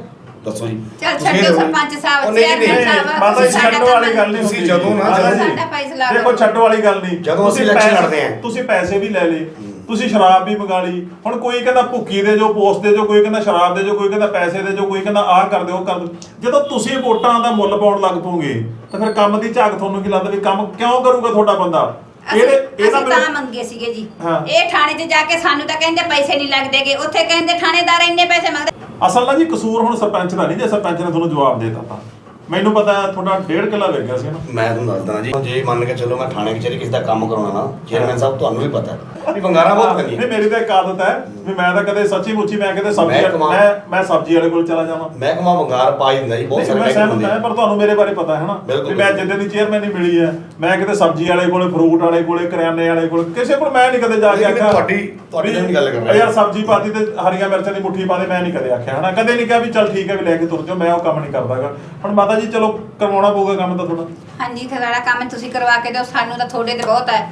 G: ਦੱਸੋ ਜੀ
D: ਚੱਲ
G: ਤੁਸੀਂ ਇਹ
D: ਛੱਡੋ
G: ਦੱਸੋ।
D: ਸਰਪੰਚ ਸਾਹਿਬ,
G: ਉਹ ਨਹੀਂ ਜੀ,
D: ਚੇਅਰਮੈਨ
G: ਨਹੀਂ।
D: ਸਾਹਿਬ।
B: ਮਾਤਾ ਜੀ
D: ਸਾਡਾ
B: ਛੱਡੋ
D: ਕੰਮ
B: ਵਾਲੀ ਗੱਲ ਨਹੀਂ
G: ਤੁਸੀਂ
B: ਹੁੰਦੀ
G: ਜਦੋਂ ਨਾ
B: ਮਾਤਾ ਜੀ,
D: ਸਾਡਾ ਫੈਸਲਾ
B: ਦੇਖੋ
D: ਕਰੋ।
B: ਛੱਡੋ ਵਾਲੀ ਗੱਲ ਨਹੀਂ
G: ਜਦੋਂ ਅਸੀਂ
B: ਤੁਸੀਂ
G: election
B: ਪੈਸੇ-
G: ਲੜਦੇ ਹਾਂ।
B: ਤੁਸੀਂ ਪੈਸੇ ਵੀ ਲੈ ਲਏ ਤੁਸੀਂ ਸ਼ਰਾਬ ਵੀ ਮੰਗਾ ਲਈ ਹੁਣ ਕੋਈ ਕਹਿੰਦਾ ਭੁੱਕੀ ਦੇ ਜੋ ਪੋਸਟ ਦੇ ਜੋ ਕੋਈ ਕਹਿੰਦਾ ਸ਼ਰਾਬ ਦੇ ਜੋ ਕੋਈ ਕਹਿੰਦਾ ਪੈਸੇ ਦੇ ਜੋ ਕੋਈ ਕਹਿੰਦਾ ਆਹ ਕਰ ਦਿਓ ਉਹ ਕਰ ਦਿਓ ਜਦੋਂ ਤੁਸੀਂ ਵੋਟਾਂ ਦਾ ਮੁੱਲ ਪਾਉਣ ਲੱਗ ਪੋਗੇ ਤਾਂ ਫਿਰ ਕੰਮ ਦੀ ਝਾਕ ਤੁਹਾਨੂੰ ਕੀ ਲੱਗਦਾ ਵੀ ਕੰਮ ਕਿਉਂ ਕਰੂਗਾ ਤੁਹਾਡਾ ਬੰਦਾ
D: ਅਸੀਂ
B: ਇਹਦੇ
D: ਅਸੀਂ
B: ਇਹਦਾ
D: ਤਾਂ
B: ਮੈਨੂੰ-
D: ਮੰਗੇ ਸੀਗੇ ਜੀ।
B: ਹਾਂ।
D: ਇਹ ਥਾਣੇ 'ਚ ਜਾ ਕੇ ਸਾਨੂੰ ਤਾਂ ਕਹਿੰਦੇ ਪੈਸੇ ਨਹੀਂ ਲੱਗਦੇਗੇ। ਉੱਥੇ ਕਹਿੰਦੇ ਥਾਣੇਦਾਰ ਇੰਨੇ ਪੈਸੇ ਮੰਗਦੇ
B: ਅਸਲ ਨਾਲ ਜੀ ਕਸੂਰ ਹੁਣ ਸਰਪੰਚ ਦਾ ਨਹੀਂ ਜੇ ਸਰਪੰਚ ਨੇ ਤੁਹਾਨੂੰ ਜਵਾਬ ਦੇ ਦਿੱਤਾ ਤਾਂ। ਮੈਨੂੰ ਪਤਾ ਹੈ ਤੁਹਾਡਾ ਡੇਢ ਕਿੱਲਾ ਵੇਚ ਗਿਆ ਸੀ ਨਾ।
G: ਮੈਂ ਤੁਹਾਨੂੰ ਦੱਸਦਾ ਜੀ ਜੇ ਮੰਨ ਕੇ ਚੱਲੋ ਮੈਂ ਥਾਣੇ ਕਚਹਿਰੀ ਕਿਸੇ ਦਾ ਕੰਮ ਕਰਾਉਣਾ ਨਾ ਚੇਅਰਮੈਨ ਸਾਹਿਬ ਤੁਹਾਨੂੰ ਵੀ ਪਤਾ ਹੈ। ਵੀ ਬੰਗਾਰਾ ਬਹੁਤ
B: ਨਹੀਂ
G: ਪੈਂਦੀ
B: ਮੇਰੀ ਤਾਂ ਇੱਕ ਆਦਤ ਹੈ ਵੀ ਮੈਂ ਤਾਂ ਕਦੇ ਸੱਚੀ ਮੁੱਚੀ ਮੈਂ ਕਿਤੇ ਸਬਜ਼ੀ
G: ਮੈਂ ਕਮਾਂ-
B: ਮੈਂ ਮੈਂ ਸਬਜ਼ੀ ਵਾਲੇ ਕੋਲ ਚਲਾ ਜਾਵਾਂ।
G: ਮਹਿਕਮਾ ਬੰਗਾਰ ਪਾ ਹੀ ਦਿੰਦਾ ਜੀ ਬਹੁਤ
B: ਨਹੀਂ,
G: ਸਾਰੇ
B: ਮੈਂ ਸਹਿਮਤ
G: ਹੁੰਦੇ
B: ਹਾਂ ਪਰ ਤੁਹਾਨੂੰ ਮੇਰੇ ਬਾਰੇ ਪਤਾ ਹੈ ਨਾ ਵੀ ਮੈਂ ਜਿੱਦਾਂ ਦੀ ਚੇਅਰਮੈਨ ਹੀ ਮਿਲੀ ਹੈ ਮੈਂ ਕਿਤੇ ਸਬਜ਼ੀ ਵਾਲੇ ਕੋਲੇ ਫਰੂਟ ਵਾਲੇ ਕੋਲੇ ਕਰਿਆਨੇ ਵਾਲੇ ਕੋਲੇ ਕਿਸੇ ਕੋਲ ਮੈਂ ਨਹੀਂ ਕਦੇ ਜਾ ਕੇ
G: ਨਹੀਂ,
B: ਆਖਿਆ
G: ਤੁਹਾਡੀ- ਤੁਹਾਡੀ ਨਹੀਂ ਗੱਲ ਕਰ ਰਿਹਾ।
B: ਯਾਰ ਸਬਜ਼ੀ ਪਾਤੀ ਤੇ ਹਰੀਆਂ ਮਿਰਚਾਂ ਦੀ ਮੁੱਠੀ ਪਾ ਦੇ ਮੈਂ ਨਹੀਂ ਕਦੇ ਆਖਿਆ ਹਨਾ? ਕਦੇ ਨਹੀਂ ਕਿਹਾ ਵੀ ਚੱਲ ਠੀਕ ਹੈ ਵੀ ਲੈ ਕੇ ਤੁਰ ਜਾਓ ਮੈਂ ਉਹ ਕੰਮ ਨਹੀਂ ਕਰਦਾਗਾ। ਹੁਣ ਮਾਤਾ ਜੀ ਚਲੋ ਕਰਵਾਉਣਾ ਪਊਗਾ ਕੰਮ ਤਾਂ ਤੁਹਾਡਾ
D: ਹਾਂਜੀ ਤੁਹਾਡਾ ਕੰਮ ਤੁਸੀਂ ਕਰਵਾ ਕੇ ਦਿਓ ਸਾਨੂੰ ਤਾਂ ਤੁਹਾਡੇ ਤੇ ਬਹੁਤ ਹੈ।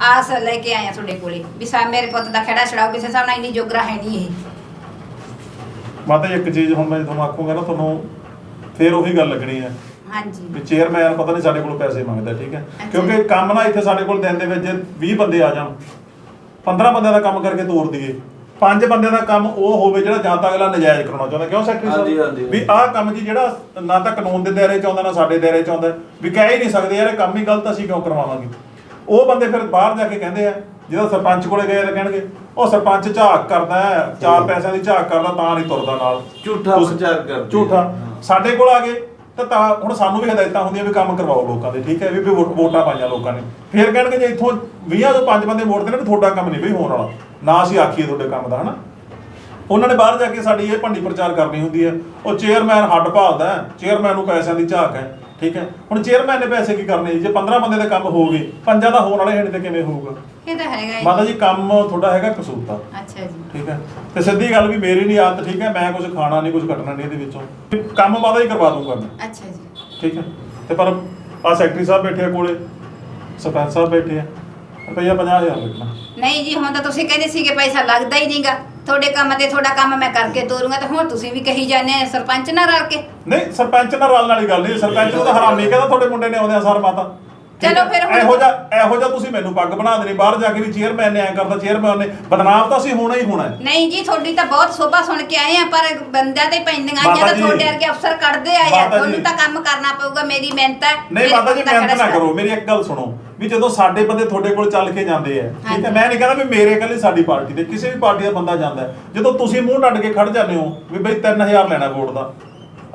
D: ਆਸ ਲੈ ਕੇ ਆਏ ਆ ਤੁਹਾਡੇ ਕੋਲੇ ਵੀ ਸਾ ਮੇਰੇ ਪੁੱਤ ਦਾ ਖੜਾ ਛੜਾਓ ਕਿਸੇ ਹਿਸਾਬ ਨਾਲ ਇੰਨੀ ਜੋਗਰਾ ਹੈ ਨਹੀਂ ਇਹ।
B: ਮਾਤਾ ਜੀ ਇੱਕ ਚੀਜ਼ ਹੁਣ ਮੈਂ ਤੁਹਾਨੂੰ ਆਖੂੰਗਾ ਨਾ ਤੁਹਾਨੂੰ ਫੇਰ ਉਹੀ ਗੱਲ ਲੱਗਣੀ ਹੈ।
D: ਹਾਂਜੀ।
B: ਵੀ ਚੇਅਰਮੈਨ ਪਤਾ ਨਹੀਂ ਸਾਡੇ ਕੋਲ ਪੈਸੇ ਮੰਗਦਾ ਠੀਕ ਹੈ। ਕਿਉਂਕਿ ਕੰਮ ਨਾ ਇੱਥੇ ਸਾਡੇ ਕੋਲ ਦਿਨ ਦੇ ਵਿੱਚ ਜੇ 20 ਬੰਦੇ ਆ ਜਾਣ 15 ਬੰਦਿਆਂ ਦਾ ਕੰਮ ਕਰਕੇ ਤੋਰ ਦਈਏ। ਪੰਜ ਬੰਦਿਆਂ ਦਾ ਕੰਮ ਉਹ ਹੋਵੇ ਜਿਹੜਾ ਜਾਂ ਤਾਂ ਅਗਲਾ ਨਜਾਇਜ਼ ਕਰਾਉਣਾ ਚਾਹੁੰਦਾ। ਕਿਉਂ ਸੈਕਟਰੀ
A: ਹਾਂਜੀ,
B: ਸਾਹਿਬ?
A: ਹਾਂਜੀ।
B: ਵੀ ਆਹ ਕੰਮ ਜੀ ਜਿਹੜਾ ਨਾ ਤਾਂ ਕਾਨੂੰਨ ਦੇ ਦਾਇਰੇ ਚ ਆਉਂਦਾ ਨਾ ਸਾਡੇ ਦਾਇਰੇ ਚ ਆਉਂਦਾ ਵੀ ਕਹਿ ਹੀ ਨਹੀਂ ਸਕਦੇ ਯਾਰ ਇਹ ਕੰਮ ਹੀ ਗਲਤ ਅਸੀਂ ਕਿਉਂ ਕਰਵਾਵਾਂਗੇ? ਉਹ ਬੰਦੇ ਫਿਰ ਬਾਹਰ ਜਾ ਕੇ ਕਹਿੰਦੇ ਆ ਜਦੋਂ ਸਰਪੰਚ ਕੋਲੇ ਗਏ ਤਾਂ ਕਹਿਣਗੇ ਉਹ ਸਰਪੰਚ ਝਾਕ ਕਰਦਾ ਹੈ ਚਾਰ ਪੈਸਿਆਂ ਦੀ ਝਾਕ ਕਰਦਾ ਤਾਂ ਨਹੀਂ ਤੁਰਦਾ ਨਾਲ।
A: ਝੂਠਾ
B: ਤੁਸੀਂ-
A: ਪ੍ਰਚਾਰ ਕਰਦੇ
B: ਝੂਠਾ। ਸਾਡੇ ਕੋਲ ਆ ਗਏ ਤਾਂ ਤਾਂ ਹੁਣ ਸਾਨੂੰ ਵੀ ਹਦਾਇਤਾਂ ਹੁੰਦੀਆਂ ਵੀ ਕੰਮ ਕਰਵਾਓ ਲੋਕਾਂ ਦੇ ਠੀਕ ਹੈ ਵੀ ਵੀ ਵੋਟ- ਵੋਟਾਂ ਪਾਈਆਂ ਲੋਕਾਂ ਨੇ। ਫਿਰ ਕਹਿਣਗੇ ਜੇ ਇੱਥੋਂ 20 ਤੋਂ 5 ਬੰਦੇ ਵੋਟ ਦੇਣ ਵੀ ਤੁਹਾਡਾ ਕੰਮ ਨਹੀਂ ਬਈ ਹੋਣ ਵਾਲਾ। ਨਾ ਅਸੀਂ ਆਖੀਏ ਤੁਹਾਡੇ ਕੰਮ ਦਾ ਹਨਾ? ਉਹਨਾਂ ਨੇ ਬਾਹਰ ਜਾ ਕੇ ਸਾਡੀ ਇਹ ਭੰਡੀ ਪ੍ਰਚਾਰ ਕਰਨੀ ਹੁੰਦੀ ਹੈ। ਉਹ ਚੇਅਰਮੈਨ ਹੱਡ ਭਾਲਦਾ ਹੈ ਚੇਅਰਮੈਨ ਨੂੰ ਪੈਸਿਆਂ ਦੀ ਝਾਕ ਹੈ। ਠੀਕ ਹੈ? ਹੁਣ ਚੇਅਰਮੈਨ ਨੇ ਪੈਸੇ ਕੀ ਕਰਨੇ ਜੀ? ਜੇ 15 ਬੰਦੇ ਦੇ ਕੰਮ ਹੋ ਗਏ ਪੰਜਾਂ ਦਾ ਹੋਣ ਵਾਲੇ ਹਣ ਤੇ ਕਿਵੇਂ ਹੋਊਗਾ?
D: ਇਹ ਤਾਂ ਹੈਗਾ
B: ਮਾਤਾ
D: ਹੀ
B: ਜੀ ਕੰਮ ਤੁਹਾਡਾ ਹੈਗਾ ਕਸੂਤਾ
D: ਅੱਛਾ ਜੀ।
B: ਠੀਕ ਹੈ? ਤੇ ਸਿੱਧੀ ਗੱਲ ਵੀ ਮੇਰੀ ਨਹੀਂ ਆਦਤ ਠੀਕ ਹੈ? ਮੈਂ ਕੁਝ ਖਾਣਾ ਨਹੀਂ ਕੁਝ ਕੱਟਣਾ ਨਹੀਂ ਇਹਦੇ ਵਿੱਚੋਂ। ਕੰਮ ਮਾਤਾ ਹੀ ਕਰਵਾ ਦੂੰਗਾ ਮੈਂ।
D: ਅੱਛਾ ਜੀ।
B: ਠੀਕ ਹੈ? ਤੇ ਪਰ ਆ ਸੈਕਟਰੀ ਸਾਹਿਬ ਬੈਠੇ ਆ ਕੋਲੇ ਸਰਪੰਚ ਸਾਹਿਬ ਬੈਠੇ ਆ। ਰੁਪਈਆ 50000 ਲਿਖਣਾ
D: ਨਹੀਂ ਜੀ ਹੁਣ ਤਾਂ ਤੁਸੀਂ ਕਹਿੰਦੇ ਸੀਗੇ ਪੈਸਾ ਲੱਗਦਾ ਹੀ ਨਹੀਂਗਾ ਤੁਹਾਡੇ ਕੰਮ ਤੇ ਤੁਹਾਡਾ ਕੰਮ ਮੈਂ ਕਰਕੇ ਤੋਰੂੰਗਾ ਤੇ ਹੁਣ ਤੁਸੀਂ ਵੀ ਕਹੀ ਜਾਂਦੇ ਆ ਸਰਪੰਚ ਨਾਲ ਰਲ ਕੇ।
B: ਨਹੀਂ ਸਰਪੰਚ ਨਾਲ ਰਲਣ ਵਾਲੀ ਗੱਲ ਨਹੀਂ ਸਰਪੰਚ ਨੂੰ ਤਾਂ ਹਰਾਮੀ ਕਹਿੰਦਾ ਤੁਹਾਡੇ ਮੁੰਡੇ ਨੇ ਆਉਂਦੇ ਆ ਸਰ ਮਾਤਾ।
D: ਚਲੋ? ਫਿਰ ਹੁਣ-
B: ਇਹੋ ਜਿਹਾ ਇਹੋ ਜਿਹਾ ਤੁਸੀਂ ਮੈਨੂੰ ਪੱਗ ਬਣਾ ਦੇਣੀ ਬਾਹਰ ਜਾ ਕੇ ਵੀ ਚੇਅਰਮੈਨ ਨੇ ਐ ਕਰਦਾ ਚੇਅਰਮੈਨ ਨੇ। ਬਦਨਾਮ ਤਾਂ ਅਸੀਂ ਹੋਣਾ ਹੀ ਹੋਣਾ ਹੈ।
D: ਨਹੀਂ ਜੀ ਤੁਹਾਡੀ ਤਾਂ ਬਹੁਤ ਸੋਭਾ ਸੁਣ ਕੇ ਆਏ ਆ ਪਰ ਬੰਦਿਆਂ ਤੇ ਪੈਂਦੀਆਂ ਆਈਆਂ
B: ਮਾਤਾ
D: ਤਾਂ
B: ਜੀ,
D: ਤੁਹਾਡੇ ਵਰਗੇ ਅਫਸਰ ਕੱਢਦੇ ਆਏ ਆ।
B: ਮਾਤਾ
D: ਤੁਹਾਨੂੰ
B: ਜੀ।
D: ਤਾਂ ਕੰਮ ਕਰਨਾ ਪਊਗਾ ਮੇਰੀ ਮਿਹਨਤ ਹੈ।
B: ਨਹੀਂ
D: ਮੇਰੇ
B: ਮਾਤਾ ਜੀ ਮਿਹਨਤ ਨਾ
D: ਖੜਾ
B: ਕਰੋ। ਮੇਰੀ ਇੱਕ ਗੱਲ ਸੁਣੋ। ਵੀ ਜਦੋਂ ਸਾਡੇ ਬੰਦੇ ਤੁਹਾਡੇ ਕੋਲ ਚੱਲ ਕੇ ਜਾਂਦੇ ਆ ਠੀਕ ਹੈ। ਮੈਂ ਨਹੀਂ ਕਹਿੰਦਾ ਵੀ ਮੇਰੇ ਇਕੱਲੇ ਸਾਡੀ ਪਾਰਟੀ ਦੇ ਕਿਸੇ ਵੀ ਪਾਰਟੀ ਦਾ ਬੰਦਾ ਜਾਂਦਾ। ਜਦੋਂ ਤੁਸੀਂ ਮੂੰਹ ਡੱਡ ਕੇ ਖੜ ਜਾਂਦੇ ਹੋ ਵੀ ਬਈ 3000 ਲੈਣਾ ਵੋਟ ਦਾ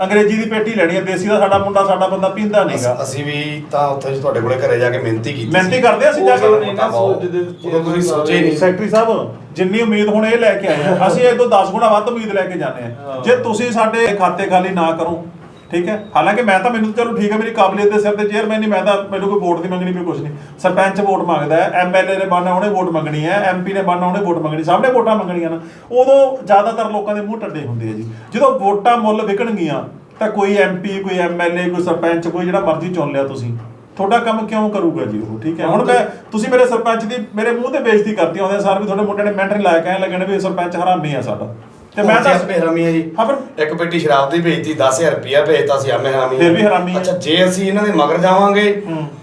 B: ਅੰਗਰੇਜ਼ੀ ਦੀ ਪੇਟੀ ਲੈਣੀ ਹੈ ਦੇਸੀ ਦਾ ਸਾਡਾ ਮੁੰਡਾ ਸਾਡਾ ਬੰਦਾ ਪੀਂਦਾ ਨਹੀਂਗਾ
G: ਅਸ- ਵੀ ਤਾਂ ਉੱਥੇ ਤੁਹਾਡੇ ਕੋਲੇ ਘਰੇ ਜਾ ਕੇ ਮਿਹਨਤੀ ਕੀਤੀ
B: ਮਿਹਨਤੀ ਕਰਦੇ ਅਸੀਂ ਜਾ ਕੇ
G: ਉਦੋਂ ਤੁਸੀਂ ਸੋਚੇ ਹੀ ਨਹੀਂ
B: ਸੈਕਟਰੀ ਸਾਹਿਬ ਜਿੰਨੀ ਉਮੀਦ ਹੁਣ ਇਹ ਲੈ ਕੇ ਆਏ ਆ ਅਸੀਂ ਇਹ ਤੋਂ 10 ਗੁਣਾ ਵੱਧ ਉਮੀਦ ਲੈ ਕੇ ਜਾਂਦੇ ਆ। ਜੇ ਤੁਸੀਂ ਸਾਡੇ ਖਾਤੇ ਖਾਲੀ ਨਾ ਕਰੋ ਠੀਕ ਹੈ? ਹਾਲਾਂਕਿ ਮੈਂ ਤਾਂ ਮੈਨੂੰ ਚਲੋ ਠੀਕ ਹੈ, ਮੇਰੀ ਕਾਬਲੀਅਤ ਦੇ ਸਿਰ ਤੇ ਚੇਅਰਮੈਨ ਨਹੀਂ, ਮੈਂ ਤਾਂ ਮੈਨੂੰ ਕੋਈ ਵੋਟ ਨਹੀਂ ਮੰਗਣੀ, ਕੋਈ ਕੁਝ ਨਹੀਂ। ਸਰਪੰਚ ਵੋਟ ਮੰਗਦਾ ਹੈ ਐਮਐਲਏ ਨੇ ਬਣਨਾ ਉਹਨੇ ਵੋਟ ਮੰਗਣੀ ਹੈ ਐਮਪੀ ਨੇ ਬਣਨਾ ਉਹਨੇ ਵੋਟ ਮੰਗਣੀ ਸਭ ਨੇ ਵੋਟਾਂ ਮੰਗਣੀਆਂ ਨਾ। ਉਦੋਂ ਜ਼ਿਆਦਾਤਰ ਲੋਕਾਂ ਦੇ ਮੂੰਹ ਟੱਡੇ ਹੁੰਦੇ ਆ ਜੀ। ਜਦੋਂ ਵੋਟਾਂ ਮੁੱਲ ਵਿਕਣਗੀਆਂ, ਤਾਂ ਕੋਈ ਐਮਪੀ ਕੋਈ ਐਮਐਲਏ ਕੋਈ ਸਰਪੰਚ, ਕੋਈ ਜਿਹੜਾ ਮਰਜ਼ੀ ਚੁਣ ਲਿਆ ਤੁਸੀਂ। ਤੁਹਾਡਾ ਕੰਮ ਕਿਉਂ ਕਰੂਗਾ ਜੀ ਉਹ, ਠੀਕ ਹੈ? ਹੁਣ ਮੈਂ, ਤੁਸੀਂ ਮੇਰੇ ਸਰਪੰਚ ਦੀ, ਮੇਰੇ ਮੂੰਹ ਤੇ ਬੇਇੱਜ਼ਤੀ ਕਰਤੀ ਆਉਂਦੇ ਸਰ ਵੀ ਤੁਹਾਡੇ ਮੁੰਡੇ ਨੇ ਮੈਂਟਰ ਲਾਇਆ ਕਹਿਣ ਲੱਗਣੇ ਵੀ ਸਰਪੰਚ ਹਰਾਮੀ ਆ ਸਾਡਾ। ਤੇ ਮੈਂ ਤਾਂ
G: ਆਪੇ ਹਰਾਮੀ ਹੈ ਜੀ।
B: ਹਾਂ ਪਰ
G: ਇੱਕ ਪੇਟੀ ਸ਼ਰਾਬ ਦੀ ਭੇਜਤੀ 10000 ਰੁਪਇਆ ਭੇਜਤਾ ਸੀ ਆਮੇ ਹਰਾਮੀ
B: ਫਿਰ ਵੀ ਹਰਾਮੀ ਹੈ।
G: ਅੱਛਾ ਜੇ ਅਸੀਂ ਇਹਨਾਂ ਦੇ ਮਗਰ ਜਾਵਾਂਗੇ।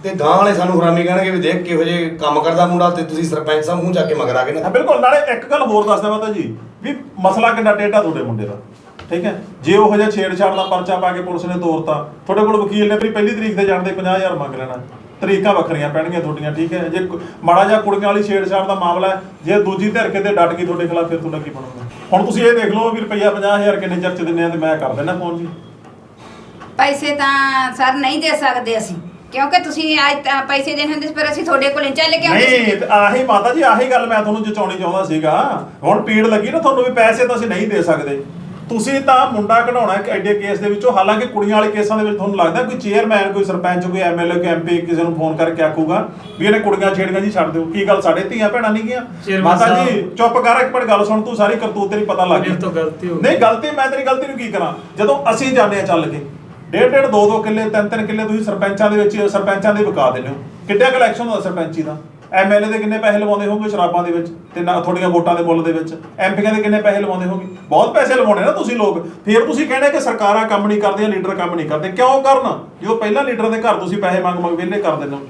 G: ਤੇ ਗਾਂ ਵਾਲੇ ਸਾਨੂੰ ਹਰਾਮੀ ਕਹਿਣਗੇ ਵੀ ਦੇਖ ਕਿਹੋ ਜਿਹੇ ਕੰਮ ਕਰਦਾ ਮੁੰਡਾ ਤੇ ਤੁਸੀਂ ਸਰਪੰਚ ਸਾਹਿਬ ਮੂੰਹ ਚੱਕ ਕੇ ਮਗਰ ਆ ਗਏ
B: ਹਾਂ
G: ਨਾ
B: ਬਿਲਕੁਲ ਨਾਲੇ ਇੱਕ ਗੱਲ ਹੋਰ ਦੱਸਦਾ ਮਾਤਾ ਜੀ ਵੀ ਮਸਲਾ ਕਿੰਨਾ ਟੇਢਾ ਤੁਹਾਡੇ ਮੁੰਡੇ ਦਾ ਠੀਕ ਹੈ? ਜੇ ਉਹ ਜਿਹਾ ਛੇੜਛਾੜ ਦਾ ਪਰਚਾ ਪਾ ਕੇ ਪੁਲਿਸ ਨੇ ਤੋਰਤਾ ਤੁਹਾਡੇ ਕੋਲ ਵਕੀਲ ਨੇ ਵੀ ਪਹਿਲੀ ਤਰੀਕ ਤੇ ਜਾਣ ਦੇ 50000 ਮੰਗ ਲੈਣਾ। ਤਰੀਕਾਂ ਵੱਖਰੀਆਂ ਪੈਣਗੀਆਂ ਤੁਹਾਡੀਆਂ ਠੀਕ ਹੈ? ਜੇ ਕੋ- ਮਾੜਾ ਜਿਹਾ ਕੁੜੀਆਂ ਵਾਲੀ ਛੇੜਛਾੜ ਦਾ ਮਾਮਲਾ ਹੈ ਜੇ ਦੂਜੀ ਧਿਰ ਕਿਤੇ ਡਟ ਗਈ ਤੁਹਾਡੇ ਖਿਲਾਫ ਫਿਰ ਤੁਹਾਡਾ ਕੀ ਬਣੂਗਾ? ਹੁਣ ਤੁਸੀਂ ਇਹ ਦੇਖ ਲਓ ਵੀ ਰੁਪਈਆ 50000 ਕਿੰਨੇ ਚਰਚ ਦਿੰਨੇ ਆ ਤੇ ਮੈਂ ਕਰ ਦੇਣਾ ਫੋਨ ਜੀ।
D: ਪੈਸੇ ਤਾਂ ਸਰ ਨਹੀਂ ਦੇ ਸਕਦੇ ਅਸੀਂ ਕਿਉਂਕਿ ਤੁਸੀਂ ਅੱਜ ਤਾਂ ਪੈਸੇ ਦੇਣੇ ਹੁੰਦੇ ਸੀ ਪਰ ਅਸੀਂ ਤੁਹਾਡੇ ਕੋਲ ਚੱਲ ਕੇ ਆਉਂਦੇ
B: ਨਹੀਂ ਤੇ ਆਹੀ ਮਾਤਾ ਜੀ ਆਹੀ ਗੱਲ ਮੈਂ ਤੁਹਾਨੂੰ ਜਚਾਉਣੀ ਚਾਹੁੰਦਾ ਸੀਗਾ। ਹੁਣ ਪੀੜ ਲੱਗੀ ਨਾ ਤੁਹਾਨੂੰ ਵੀ ਪੈਸੇ ਤਾਂ ਅਸੀਂ ਨਹੀਂ ਦੇ ਸਕਦੇ। ਤੁਸੀਂ ਤਾਂ ਮੁੰਡਾ ਕਢਾਉਣਾ ਇੱਕ ਐਡੇ ਕੇਸ ਦੇ ਵਿੱਚੋਂ ਹਾਲਾਂਕਿ ਕੁੜੀਆਂ ਵਾਲੇ ਕੇਸਾਂ ਦੇ ਵਿੱਚ ਤੁਹਾਨੂੰ ਲੱਗਦਾ ਕੋਈ ਚੇਅਰਮੈਨ ਕੋਈ ਸਰਪੰਚ ਕੋਈ ਐਮਐਲਏ ਕੋਈ ਐਮਪੀ ਕਿਸੇ ਨੂੰ ਫੋਨ ਕਰਕੇ ਆਖੂਗਾ ਵੀ ਇਹਨੇ ਕੁੜੀਆਂ ਛੇੜੀਆਂ ਜੀ ਛੱਡ ਦਿਓ। ਕੀ ਗੱਲ ਸਾਡੇ ਧੀਆਂ ਭੈਣਾਂ ਨਹੀਂ ਗੀਆਂ ਮਾਤਾ ਜੀ। ਚੁੱਪ ਕਰ ਇੱਕ ਮਿੰਟ ਗੱਲ ਸੁਣ ਤੂੰ ਸਾਰੀ ਕਰਤੂਤ ਤੇਰੀ ਪਤਾ ਲੱਗ ਗਈ।
F: ਮੇਰੇ ਤੋਂ ਗਲਤੀ ਹੋ ਗਈ।
B: ਨਹੀਂ ਗਲਤੀ ਮੈਂ ਤੇਰੀ ਗਲਤੀ ਨੂੰ ਕੀ ਕਰਾਂ? ਜਦੋਂ ਅਸੀਂ ਜਾਂਦੇ ਆ ਚੱਲ ਕੇ ਡੇਢ ਡੇਢ ਦੋ ਦੋ ਕਿੱਲੇ ਤਿੰਨ ਤਿੰਨ ਕਿੱਲੇ ਤੁਸੀਂ ਸਰਪੰਚਾਂ ਦੇ ਵਿੱਚ ਸਰਪੰਚਾਂ ਦੇ ਵਿਕਾ ਦਿੰਦੇ ਹੋ। ਕਿੱਡਾ ਕਲੈਕਸ਼ਨ ਹੁੰਦਾ ਸਰਪੰਚੀ ਦਾ? ਐਮਐਲਏ ਦੇ ਕਿੰਨੇ ਪੈਸੇ ਲਵਾਉਂਦੇ ਹੋਗੇ ਸ਼ਰਾਬਾਂ ਦੇ ਵਿੱਚ ਤੇ ਨਾ ਤੁਹਾਡੀਆਂ ਵੋਟਾਂ ਦੇ ਮੁੱਲ ਦੇ ਵਿੱਚ? ਐਮਪੀਆਂ ਦੇ ਕਿੰਨੇ ਪੈਸੇ ਲਵਾਉਂਦੇ ਹੋਗੇ ਬਹੁਤ ਪੈਸੇ ਲਵਾਉਣੇ ਨਾ ਤੁਸੀਂ ਲੋਕ। ਫਿਰ ਤੁਸੀਂ ਕਹਿੰਦੇ ਕਿ ਸਰਕਾਰਾਂ ਕੰਮ ਨਹੀਂ ਕਰਦੀਆਂ ਲੀਡਰ ਕੰਮ ਨਹੀਂ ਕਰਦੇ। ਕਿਉਂ ਕਰਨ? ਜੋ ਪਹਿਲਾਂ ਲੀਡਰ ਦੇ ਘਰ ਤੁਸੀਂ ਪੈਸੇ ਮੰਗ ਮੰਗ ਵਿਹਲੇ ਕਰ ਦਿੰਦੇ ਹੋ।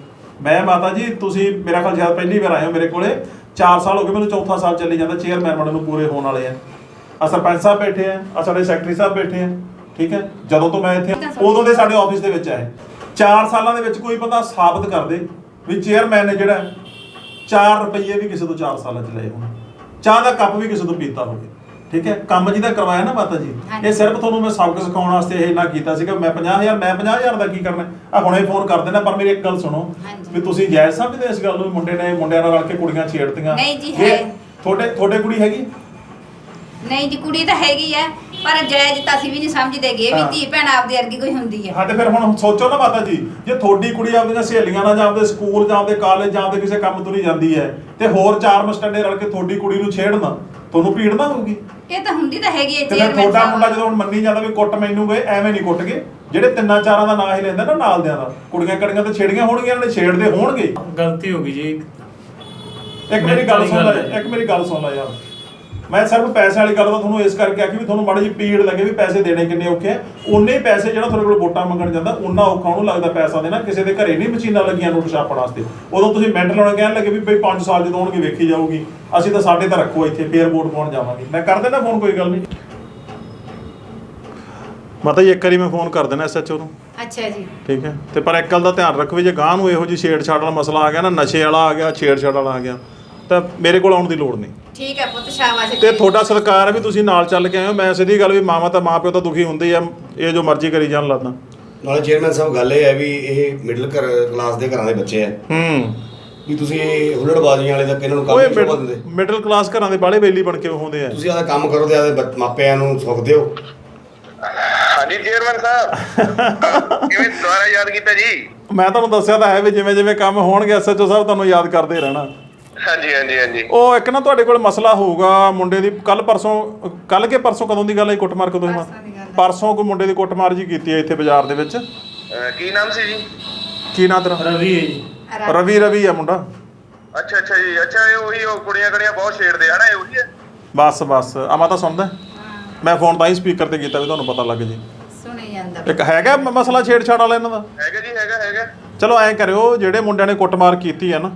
B: ਮੈਂ ਮਾਤਾ ਜੀ ਤੁਸੀਂ ਮੇਰਾ ਖਿਆਲ ਸ਼ਾਇਦ ਪਹਿਲੀ ਵਾਰ ਆਏ ਹੋ ਮੇਰੇ ਕੋਲੇ। 4 ਸਾਲ ਹੋ ਗਏ ਮੈਨੂੰ ਚੌਥਾ ਸਾਲ ਚੱਲੀ ਜਾਂਦਾ ਚੇਅਰਮੈਨ ਬਣਨ ਨੂੰ ਪੂਰੇ ਹੋਣ ਵਾਲੇ ਆ। ਆ ਸਰਪੰਚ ਸਾਹਿਬ ਬੈਠੇ ਆ ਆ ਸਾਡੇ ਸੈਕਟਰੀ ਸਾਹਿਬ ਬੈਠੇ ਆ ਠੀਕ ਹੈ? ਜਦੋਂ ਤੋਂ ਮੈਂ ਇੱਥੇ ਉਦੋਂ ਦੇ ਸਾਡੇ ਆਫਿਸ ਦੇ ਵਿੱਚ ਆਏ। 4 ਸਾਲਾਂ ਦੇ ਵਿੱਚ ਕੋਈ ਬੰਦਾ ਸਾਬਤ ਕਰ ਦੇ ਵੀ ਚੇਅਰਮੈਨ ਨੇ ਜਿਹੜਾ 4 ਰੁਪਏ ਵੀ ਕਿਸੇ ਤੋਂ 4 ਸਾਲਾਂ ਚ ਲਏ ਹੋਣ। ਚਾਹ ਦਾ ਕੱਪ ਵੀ ਕਿਸੇ ਤੋਂ ਪੀਤਾ ਹੋਵੇ। ਠੀਕ ਹੈ? ਕੰਮ ਜਿਹਦਾ ਕਰਵਾਇਆ ਨਾ ਮਾਤਾ ਜੀ। ਇਹ ਸਿਰਫ ਤੁਹਾਨੂੰ ਮੈਂ ਸਬਕ ਸਿਖਾਉਣ ਵਾਸਤੇ ਇਹ ਨਾ ਕੀਤਾ ਸੀਗਾ ਮੈਂ 50000 ਮੈਂ 50000 ਦਾ ਕੀ ਕਰਨਾ ਆ ਹੁਣੇ ਫੋਨ ਕਰ ਦੇਣਾ ਪਰ ਮੇਰੀ ਇੱਕ ਗੱਲ ਸੁਣੋ। ਵੀ ਤੁਸੀਂ ਜਾਇਜ਼ ਸਮਝਦੇ ਇਸ ਗੱਲ ਨੂੰ? ਮੁੰਡੇ ਨੇ ਮੁੰਡਿਆਂ ਨਾਲ ਰਲ ਕੇ ਕੁੜੀਆਂ ਛੇੜਤੀਆਂ।
D: ਨਹੀਂ ਜੇ ਹੈ।
B: ਤੁਹਾਡੇ ਤੁਹਾਡੇ ਕੁੜੀ ਹੈਗੀ?
D: ਨਹੀਂ ਜੀ ਕੁੜੀ ਤਾਂ ਹੈਗੀ ਐ ਪਰ ਜਾਇਜ਼ ਤਾਂ ਅਸੀਂ ਵੀ ਨਹੀਂ ਸਮਝਦੇ ਗੇ ਵੀ
B: ਹਾਂ।
D: ਧੀ ਭੈਣ ਆਪਦੀ ਵਰਗੀ ਕੋਈ ਹੁੰਦੀ ਹੈ
B: ਹਾਂ ਤੇ ਫਿਰ ਹੁਣ ਸੋਚੋ ਨਾ ਮਾਤਾ ਜੀ ਜੇ ਤੁਹਾਡੀ ਕੁੜੀ ਆਪਦੀਆਂ ਸਹੇਲੀਆਂ ਨਾਲ ਜਾਂਦੇ ਸਕੂਲ ਜਾਂਦੇ ਕਾਲਜ ਜਾਂਦੇ ਕਿਸੇ ਕੰਮ ਤੁਰੀ ਜਾਂਦੀ ਹੈ ਤੇ ਹੋਰ ਚਾਰ ਮਸਟੰਡੇ ਰਲ ਕੇ ਤੁਹਾਡੀ ਕੁੜੀ ਨੂੰ ਛੇੜਨਾ ਤੁਹਾਨੂੰ ਭੀੜ ਨਾ ਹੋਊਗੀ?
D: ਇਹ ਤਾਂ ਹੁੰਦੀ ਤਾਂ ਹੈਗੀ ਐ
B: ਤੇ ਫਿਰ ਤੁਹਾਡਾ ਮੁੰਡਾ ਜਦੋਂ ਹੁਣ ਮੰਨੀ ਜਾਂਦਾ ਵੀ ਕੁੱਟ ਮੈਨੂੰ ਗਏ ਐਵੇਂ ਨਹੀਂ ਕੁੱਟ ਗਏ ਜਿਹੜੇ ਤਿੰਨਾਂ ਚਾਰਾਂ ਦਾ ਨਾਂ ਹੀ ਲੈਂਦਾ ਨਾ ਨਾਲ ਦਿਆਂ ਦਾ ਕੁੜੀਆਂ ਕੜੀਆਂ ਤੇ ਛੇੜੀਆਂ ਹੋਣਗੀਆਂ ਇਹਨਾਂ ਨੇ ਛੇੜਦੇ ਹੋਣਗੇ।
F: ਗਲਤੀ ਹੋ ਗਈ ਜੀ।
B: ਇੱਕ ਮੇਰੀ ਗੱਲ ਸੁਣ ਲੈ। ਇੱਕ ਮੇਰੀ ਗੱਲ ਸੁਣ ਲੈ ਯਾਰ। ਮੈਂ ਸਿਰਫ ਪੈਸੇ ਵਾਲੀ ਗੱਲ ਤਾਂ ਤੁਹਾਨੂੰ ਇਸ ਕਰਕੇ ਆਖੀ ਵੀ ਤੁਹਾਨੂੰ ਮਾੜੀ ਜਿਹੀ ਪੀੜ ਲੱਗੇ ਵੀ ਪੈਸੇ ਦੇਣੇ ਕਿੰਨੇ ਔਖੇ ਆ। ਹੀ ਪੈਸੇ ਜਿਹੜਾ ਤੁਹਾਡੇ ਕੋਲ ਵੋਟਾਂ ਮੰਗਣ ਜਾਂਦਾ ਉਨਾ ਔਖਾ ਉਹਨੂੰ ਲੱਗਦਾ ਪੈਸਾ ਦੇਣਾ ਕਿਸੇ ਦੇ ਘਰੇ ਨਹੀਂ ਮਸ਼ੀਨਾਂ ਲੱਗੀਆਂ ਨੋਟ ਛਾਪਣ ਵਾਸਤੇ। ਉਦੋਂ ਤੁਸੀਂ ਮਿੰਟ ਲਾਉਣਾ ਕਹਿਣ ਲੱਗੇ ਵੀ ਬਈ 5 ਸਾਲ ਜਦੋਂ ਆਉਣਗੇ ਵੇਖੀ ਜਾਊਗੀ। ਅਸੀਂ ਤਾਂ ਸਾਡੇ ਤਾਂ ਰੱਖੋ ਇੱਥੇ ਫੇਰ ਵੋਟ ਪਾਉਣ ਜਾਵਾਂਗੇ। ਮੈਂ ਕਰ ਦੇਣਾ ਫੋਨ ਕੋਈ ਗੱਲ ਨਹੀਂ। ਮਾਤਾ ਜੀ ਇੱਕ ਵਾਰੀ ਮੈਂ ਫੋਨ ਕਰ ਦੇਣਾ ਐਸਐਚਓ ਨੂੰ।
D: ਅੱਛਾ ਜੀ।
B: ਠੀਕ ਹੈ। ਤੇ ਪਰ ਇੱਕ ਗੱਲ ਦਾ ਧਿਆਨ ਰੱਖੋ ਵੀ ਜੇ ਗਾਂ ਨੂੰ ਇਹੋ ਜਿਹੀ ਛੇੜਛਾੜ ਵਾਲਾ ਮਸਲਾ ਆ ਗਿਆ ਨਾ ਨਸ਼ੇ ਵਾਲਾ ਆ ਗਿਆ ਛੇੜਛਾੜ ਵਾਲਾ ਆ ਗਿਆ ਤਾਂ ਮੇਰੇ ਕੋਲ ਆਉਣ ਦੀ ਲੋੜ ਨਹੀਂ।
D: ਠੀਕ ਹੈ ਪੁੱਤ ਸ਼ਾਬਾਸ਼
B: ਤੇ ਤੁਹਾਡਾ ਸਤਿਕਾਰ ਹੈ ਵੀ ਤੁਸੀਂ ਨਾਲ ਚੱਲ ਕੇ ਆਏ ਹੋ ਮੈਂ ਸਿੱਧੀ ਗੱਲ ਵੀ ਮਾਵਾ ਤਾਂ ਮਾਂ ਪਿਓ ਤਾਂ ਦੁਖੀ ਹੁੰਦੇ ਆ। ਇਹ ਜੋ ਮਰਜ਼ੀ ਕਰੀ ਜਾਣ ਲੱਗਦਾ
G: ਨਾਲੇ ਚੇਅਰਮੈਨ ਸਾਹਿਬ ਗੱਲ ਇਹ ਹੈ ਵੀ ਇਹ ਮਿਡਲ ਕਲਾਸ ਦੇ ਘਰਾਂ ਦੇ ਬੱਚੇ ਆ।
B: ਹੂੰ।
G: ਵੀ ਤੁਸੀਂ ਇਹ ਹੁੱਲੜਬਾਜ਼ੀਆਂ ਵਾਲੇ ਤੱਕ ਇਹਨਾਂ ਨੂੰ ਕੰਮ ਨਹੀਂ ਸ਼ੋਭਾ ਦਿੰਦੇ।
B: ਮਿਡਲ ਕਲਾਸ ਘਰਾਂ ਦੇ ਬਾਲੇ ਬੇਲੀ ਬਣ ਕੇ ਹੁੰਦੇ ਆ।
G: ਤੁਸੀਂ ਆਦਾ ਕੰਮ ਕਰੋ ਤੇ ਆਦੇ ਮਾਪਿਆਂ ਨੂੰ ਸੁੱਖ ਦਿਓ।
E: ਹਾਂਜੀ ਚੇਅਰਮੈਨ ਸਾਹਿਬ। ਕਿਵੇਂ ਦੁਬਾਰਾ ਯਾਦ ਕੀਤਾ ਜੀ?
B: ਮੈਂ ਤੁਹਾਨੂੰ ਦੱਸਿਆ ਤਾਂ ਹੈ ਵੀ ਜਿਵੇਂ ਜਿਵੇਂ ਕੰਮ ਹੋਣਗੇ ਐਸਐਚਓ ਸਾਹਿਬ ਤੁਹਾਨੂੰ ਯਾਦ ਕਰਦੇ ਰਹਿਣਾ।
E: ਹਾਂਜੀ ਹਾਂਜੀ ਹਾਂਜੀ।
B: ਉਹ ਇੱਕ ਨਾ ਤੁਹਾਡੇ ਕੋਲ ਮਸਲਾ ਹੋਊਗਾ ਮੁੰਡੇ ਦੀ ਕੱਲ ਪਰਸੋਂ ਕੱਲ ਕੇ ਪਰਸੋਂ ਕਦੋਂ ਦੀ ਗੱਲ ਹੈ ਕੁੱਟਮਾਰ ਕਦੋਂ ਦੀ
D: ਪਰਸੋਂ ਦੀ ਗੱਲ ਹੈ।
B: ਪਰਸੋਂ ਕੋਈ ਮੁੰਡੇ ਦੀ ਕੁੱਟਮਾਰ ਜੀ ਕੀਤੀ ਹੈ ਇੱਥੇ ਬਾਜ਼ਾਰ ਦੇ ਵਿੱਚ?
E: ਅਹ ਕੀ ਨਾਮ ਸੀ ਜੀ?
B: ਕੀ ਨਾਂ ਤੇਰਾ?
F: ਰਵੀ ਹੈ ਜੀ।
B: ਰਵੀ। ਰਵੀ ਆ ਮੁੰਡਾ।
E: ਅੱਛਾ ਅੱਛਾ ਜੀ ਅੱਛਾ ਇਹ ਉਹੀ ਉਹ ਕੁੜੀਆਂ ਕੜੀਆਂ ਬਹੁਤ ਛੇੜਦੇ ਹਨਾ ਇਹ ਉਹੀ ਹੈ?
B: ਬਸ ਬਸ। ਆ ਮਾਤਾ ਸੁਣਦਾ? ਮੈਂ ਫੋਨ ਤਾਂ ਹੀ ਸਪੀਕਰ ਤੇ ਕੀਤਾ ਵੀ ਤੁਹਾਨੂੰ ਪਤਾ ਲੱਗ ਜੇ।
D: ਸੁਣੀ ਜਾਂਦਾ।
B: ਇੱਕ ਹੈਗਾ ਮ- ਮਸਲਾ ਛੇੜਛਾੜ ਵਾਲਾ ਇਹਨਾਂ ਦਾ?
E: ਹੈਗਾ ਜੀ ਹੈਗਾ ਹੈਗਾ।
B: ਚਲੋ ਐਂ ਕਰਿਓ ਜਿਹੜੇ ਮੁੰਡਿਆਂ ਨੇ ਕੁੱਟਮਾਰ ਕੀਤੀ ਹੈ ਨਾ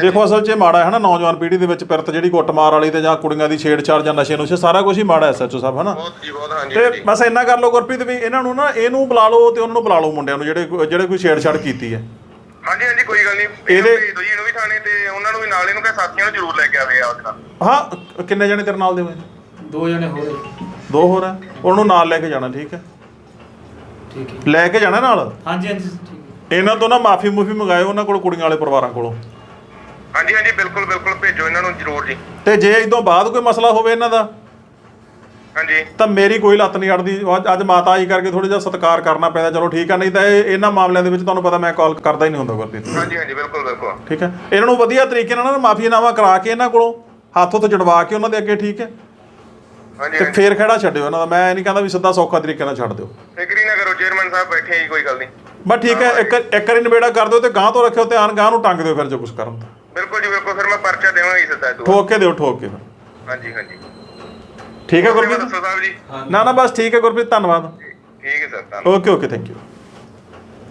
B: ਦੇਖੋ ਅਸਲ 'ਚ ਇਹ ਮਾੜਾ ਹੈ ਨਾ ਨੌਜਵਾਨ ਪੀੜ੍ਹੀ ਦੇ ਵਿੱਚ ਪਿਰਤ ਜਿਹੜੀ ਕੁੱਟਮਾਰ ਵਾਲੀ ਤੇ ਜਾਂ ਕੁੜੀਆਂ ਦੀ ਛੇੜਛਾੜ ਜਾਂ ਨਸ਼ੇ ਨੁਸ਼ੇ ਸਾਰਾ ਕੁਝ ਹੀ ਮਾੜਾ ਹੈ ਸੱਚੋ ਸਾਹਿਬ ਹਨਾ?
E: ਬਹੁਤ ਜੀ ਬਹੁਤ ਹਾਂਜੀ
B: ਤੇ ਬਸ ਇੰਨਾ ਕਰ ਲਓ ਗੁਰਪ੍ਰੀਤ ਵੀ ਇਹਨਾਂ ਨੂੰ ਨਾ ਇਹਨੂੰ ਬੁਲਾ ਲਓ ਤੇ ਉਹਨਾਂ ਨੂੰ ਬੁਲਾ ਲਓ ਮੁੰਡਿਆਂ ਨੂੰ ਜਿਹੜੇ ਜਿਹੜੇ ਕੋਈ ਛੇੜਛਾੜ ਕੀਤੀ ਹੈ।
E: ਹਾਂਜੀ ਹਾਂਜੀ ਕੋਈ ਗੱਲ ਨਹੀਂ।
B: ਇਹਦੇ-
E: ਭੇਜ ਦਿਓ ਜੀ ਇਹਨੂੰ ਵੀ ਥਾਣੇ ਤੇ ਉਹਨਾਂ ਨੂੰ ਵੀ ਨਾਲ ਇਹਨੂੰ ਕਹੇ ਸਾਥੀਆਂ ਨੂੰ ਜ਼ਰੂਰ ਲੈ ਕੇ ਆਵੇ ਆਪਦੇ ਨਾਲ।
B: ਹਾਂ ਕਿੰਨੇ ਜਣੇ ਤੇਰੇ ਨਾਲ ਦੇ ਹੋਏ?
F: ਦੋ ਜਣੇ ਹੋਰ
B: ਦੋ ਹੋਰ ਹੈ ਉਹਨੂੰ ਨਾਲ ਲੈ ਕੇ ਜਾਣਾ ਠੀਕ ਹੈ?
F: ਠੀਕ ਹੈ।
B: ਲੈ ਕੇ ਜਾਣਾ ਨਾਲ?
F: ਹਾਂਜੀ ਹਾਂਜੀ ਠੀਕ ਹੈ।
B: ਇਹਨਾਂ ਤੋਂ ਨਾ ਮਾਫੀ ਮੂਫੀ ਮੰਗਾਇਓ ਉਹਨਾਂ ਕੋਲ ਕੁੜੀਆਂ ਵਾਲੇ ਪਰਿਵਾਰਾਂ ਕੋਲੋਂ।
E: ਹਾਂਜੀ ਹਾਂਜੀ ਬਿਲਕੁਲ ਬਿਲਕੁਲ ਭੇਜੋ ਇਹਨਾਂ ਨੂੰ ਜ਼ਰੂਰ ਜੀ।
B: ਤੇ ਜੇ ਤੋਂ ਬਾਅਦ ਕੋਈ ਮਸਲਾ ਹੋਵੇ ਇਹਨਾਂ ਦਾ
E: ਹਾਂਜੀ।
B: ਤਾਂ ਮੇਰੀ ਕੋਈ ਲੱਤ ਨਹੀਂ ਅੜਦੀ। ਅੱਜ- ਅੱਜ ਮਾਤਾ ਆਈ ਕਰਕੇ ਥੋੜਾ ਜਿਹਾ ਸਤਿਕਾਰ ਕਰਨਾ ਪੈਂਦਾ। ਚਲੋ ਠੀਕ ਆ ਨਹੀਂ ਤਾਂ ਇਹ ਇਹਨਾਂ ਮਾਮਲਿਆਂ ਦੇ ਵਿੱਚ ਤੁਹਾਨੂੰ ਪਤਾ ਮੈਂ ਕਾਲ ਕਰਦਾ ਹੀ ਨਹੀਂ ਹੁੰਦਾ ਗੁਰਪ੍ਰੀਤ।
E: ਹਾਂਜੀ ਹਾਂਜੀ ਬਿਲਕੁਲ ਬਿਲਕੁਲ।
B: ਠੀਕ ਹੈ ਇਹਨਾਂ ਨੂੰ ਵਧੀਆ ਤਰੀਕੇ ਨਾਲ ਨਾ ਮਾਫੀਨਾਮਾ ਕਰਾ ਕੇ ਇਹਨਾਂ ਕੋਲੋਂ ਹੱਥ ਉੱਤੇ ਜੜਵਾ ਕੇ ਉਹਨਾਂ ਦੇ ਅੱਗੇ ਠੀਕ ਹੈ
E: ਹਾਂਜੀ
B: ਤੇ
E: ਹਾਂਜੀ।
B: ਫੇਰ ਖੜਾ ਛੱਡਿਓ ਇਹਨਾਂ ਦਾ। ਮੈਂ ਇਹ ਨਹੀਂ ਕਹਿੰਦਾ ਵੀ ਸਿੱਧਾ ਸੌਖਾ ਤਰੀਕੇ ਨਾਲ ਛੱਡ ਦਿਓ।
E: ਫਿਕਰੀ ਨਾ ਕਰੋ ਚੇਅਰਮੈਨ ਸਾਹਿਬ ਬੈਠੇ ਜੀ ਕੋਈ ਗੱਲ ਨਹੀਂ।
B: ਬਸ ਠੀਕ ਹੈ ਇੱਕ ਇੱਕ ਵਾਰੀ ਨਿਬੇੜਾ ਕਰ ਦਿਓ ਤੇ ਗਾਂ ਤੋਂ ਰੱਖਿਓ ਧਿਆਨ ਗਾਂ ਨੂੰ ਟੰਗ ਦਿਓ ਫਿਰ ਜੋ ਕੁਝ ਕਰਨ ਦਾ।
E: ਬਿਲਕੁਲ ਜੀ ਬਿਲਕੁਲ। ਫਿਰ ਮੈਂ ਪਰਚਾ ਦੇਵਾਂਗਾ ਜੀ ਇਹ ਤੋਂ
B: ਠੋਕ ਕੇ ਦਿਓ ਠੋਕ ਕੇ। ਫਿਰ
E: ਹਾਂਜੀ ਹਾਂਜੀ।
B: ਠੀਕ ਹੈ ਗੁਰਪ੍ਰੀਤ?
E: ਦੱਸੋ ਸਾਹਿਬ ਜੀ।
B: ਨਾ ਨਾ ਬਸ ਠੀਕ ਹੈ ਗੁਰਪ੍ਰੀਤ ਧੰਨਵਾਦ।
E: ਠੀਕ ਹੈ ਸਰ ਧੰਨਵਾਦ।
B: ਓਕੇ ਓਕੇ ਥੈਂਕ ਯੂ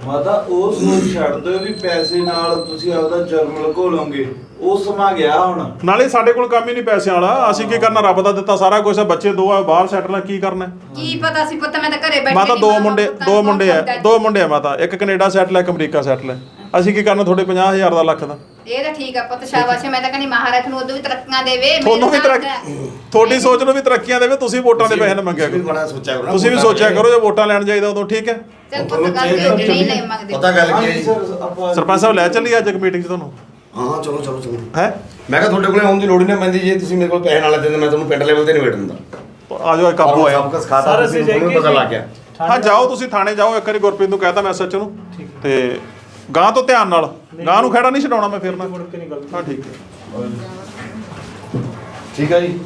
A: ਮਾਤਾ ਉਹ ਸੋਚ ਛੱਡ ਦਿਓ ਵੀ ਪੈਸੇ ਨਾਲ ਤੁਸੀਂ ਆਪਦਾ ਜਰਮ ਲਕੋ ਲਓਗੇ ਉਹ ਸਮਾਂ ਗਿਆ ਹੁਣ।
B: ਨਾਲੇ ਸਾਡੇ ਕੋਲ ਕੰਮ ਹੀ ਨਹੀਂ ਪੈਸਿਆਂ ਵਾਲਾ। ਅਸੀਂ ਕੀ ਕਰਨਾ? ਰੱਬ ਦਾ ਦਿੱਤਾ ਸਾਰਾ ਕੁਝ ਬੱਚੇ ਦੋ ਆ ਬਾਹਰ ਸੈਟਲ ਆ ਕੀ ਕਰਨਾ? ਹੈ?
D: ਕੀ ਪਤਾ ਸੀ ਪੁੱਤ ਮੈਂ ਤਾਂ ਘਰੇ ਬੈਠੀ
B: ਮਾਤਾ ਦੋ ਮੁੰਡੇ ਦੋ ਮੁੰਡੇ ਆ। ਦੋ ਮੁੰਡੇ ਆ ਮਾਤਾ। ਇੱਕ ਕੈਨੇਡਾ ਸੈਟਲ ਹੈ ਇੱਕ ਅਮਰੀਕਾ ਸੈਟਲ ਹੈ ਅਸੀਂ ਕੀ ਕਰਨਾ? ਤੁਹਾਡੇ 50000 ਦਾ ਲੱਖ ਦਾ।
D: ਇਹ ਤਾਂ ਠੀਕ ਆ ਪੁੱਤ ਸ਼ਾਬਾਸ਼। ਹੈ, ਮੈਂ ਤਾਂ ਕਹਿੰਦੀ ਮਹਾਰਾਜ ਨੂੰ ਉਦੋਂ ਵੀ ਤਰੱਕੀਆਂ ਦੇਵੇ ਮੇਰੇ
B: ਤੁਹਾਨੂੰ ਵੀ
D: ਨਾਲ
B: ਤਰੱਕੀ
D: ਤਾਂ-
B: ਤੁਹਾਡੀ ਸੋਚ ਨੂੰ ਵੀ ਤਰੱਕੀਆਂ ਦੇਵੇ ਤੁਸੀਂ ਵੋਟਾਂ ਦੇ ਪੈਸੇ ਨਾ ਮੰਗਿਆ
G: ਤੁਸੀਂ ਵੀ
B: ਕਰੋ
G: ਬੜਾ ਸੋਚਿਆ ਕਰੋ ਨਾ,
B: ਤੁਸੀਂ ਵੀ ਸੋਚਿਆ। ਕਰੋ ਜੇ ਵੋਟਾਂ ਲੈਣ ਜਾਈਦਾ ਉਦੋਂ ਠੀਕ ਹੈ?
D: ਚੱਲ ਪੁੱਤ ਗੱਲ ਤੇ ਨਹੀਂ ਲੈ ਮੰਗਦੇ।
G: ਪਤਾ ਗੱਲ ਕੀ ਹੈ
A: ਹਾਂਜੀ
G: ਜੀ?
A: ਸਰ ਆਪਾਂ
B: ਸਰਪੰਚ ਸਾਹਿਬ ਲੈ ਚੱਲੀ ਅੱਜ ਇੱਕ ਮੀਟਿੰਗ 'ਚ ਤੁਹਾਨੂੰ।
G: ਹਾਂ ਚਲੋ ਚਲੋ ਚਲੋ।
B: ਹੈ?
G: ਮੈਂ ਕਿਹਾ ਤੁਹਾਡੇ ਕੋਲੇ ਆਉਣ ਦੀ ਲੋੜ ਹੀ ਨਾ ਪੈਂਦੀ ਜੇ ਤੁਸੀਂ ਮੇਰੇ ਕੋਲ ਪੈਸੇ ਨਾਲ ਦਿੰਦੇ ਮੈਂ ਤੁਹਾਨੂੰ ਪਿੰਡ ਲੈਵਲ ਤੇ ਨਿਬੇੜ ਦਿੰਦਾ।
B: ਆ ਜਾਓ ਕਾਬੂ ਆਇਆ
G: ਕੁਝ ਖਾਤਾ
F: ਸਰ, ਅਸੀਂ ਜਾਈਏ
G: ਪਤਾ
F: ਜੀ।
G: ਲੱਗ ਗਿਆ।
B: ਹਾਂ ਜਾਓ ਤੁਸੀਂ ਥਾਣੇ ਜਾਓ ਇੱਕ ਵਾਰੀ ਗੁਰਪ੍ਰੀਤ ਨੂੰ ਕਹਿਤਾ ਮੈਂ ਸੱਚ ਨੂੰ। ਤੇ ਗਾਂ ਤੋਂ ਧਿਆਨ ਨਾਲ। ਗਾਂ ਨੂੰ ਖੜਾ ਨਹੀਂ ਛਡਾਉਣਾ ਮੈਂ ਫਿਰ ਨਾ
F: ਮੁੜ ਕੇ ਨਹੀਂ ਗੱਲ
B: ਹਾਂ ਠੀਕ ਹੈ।
G: ਠੀਕ ਹੈ ਜੀ।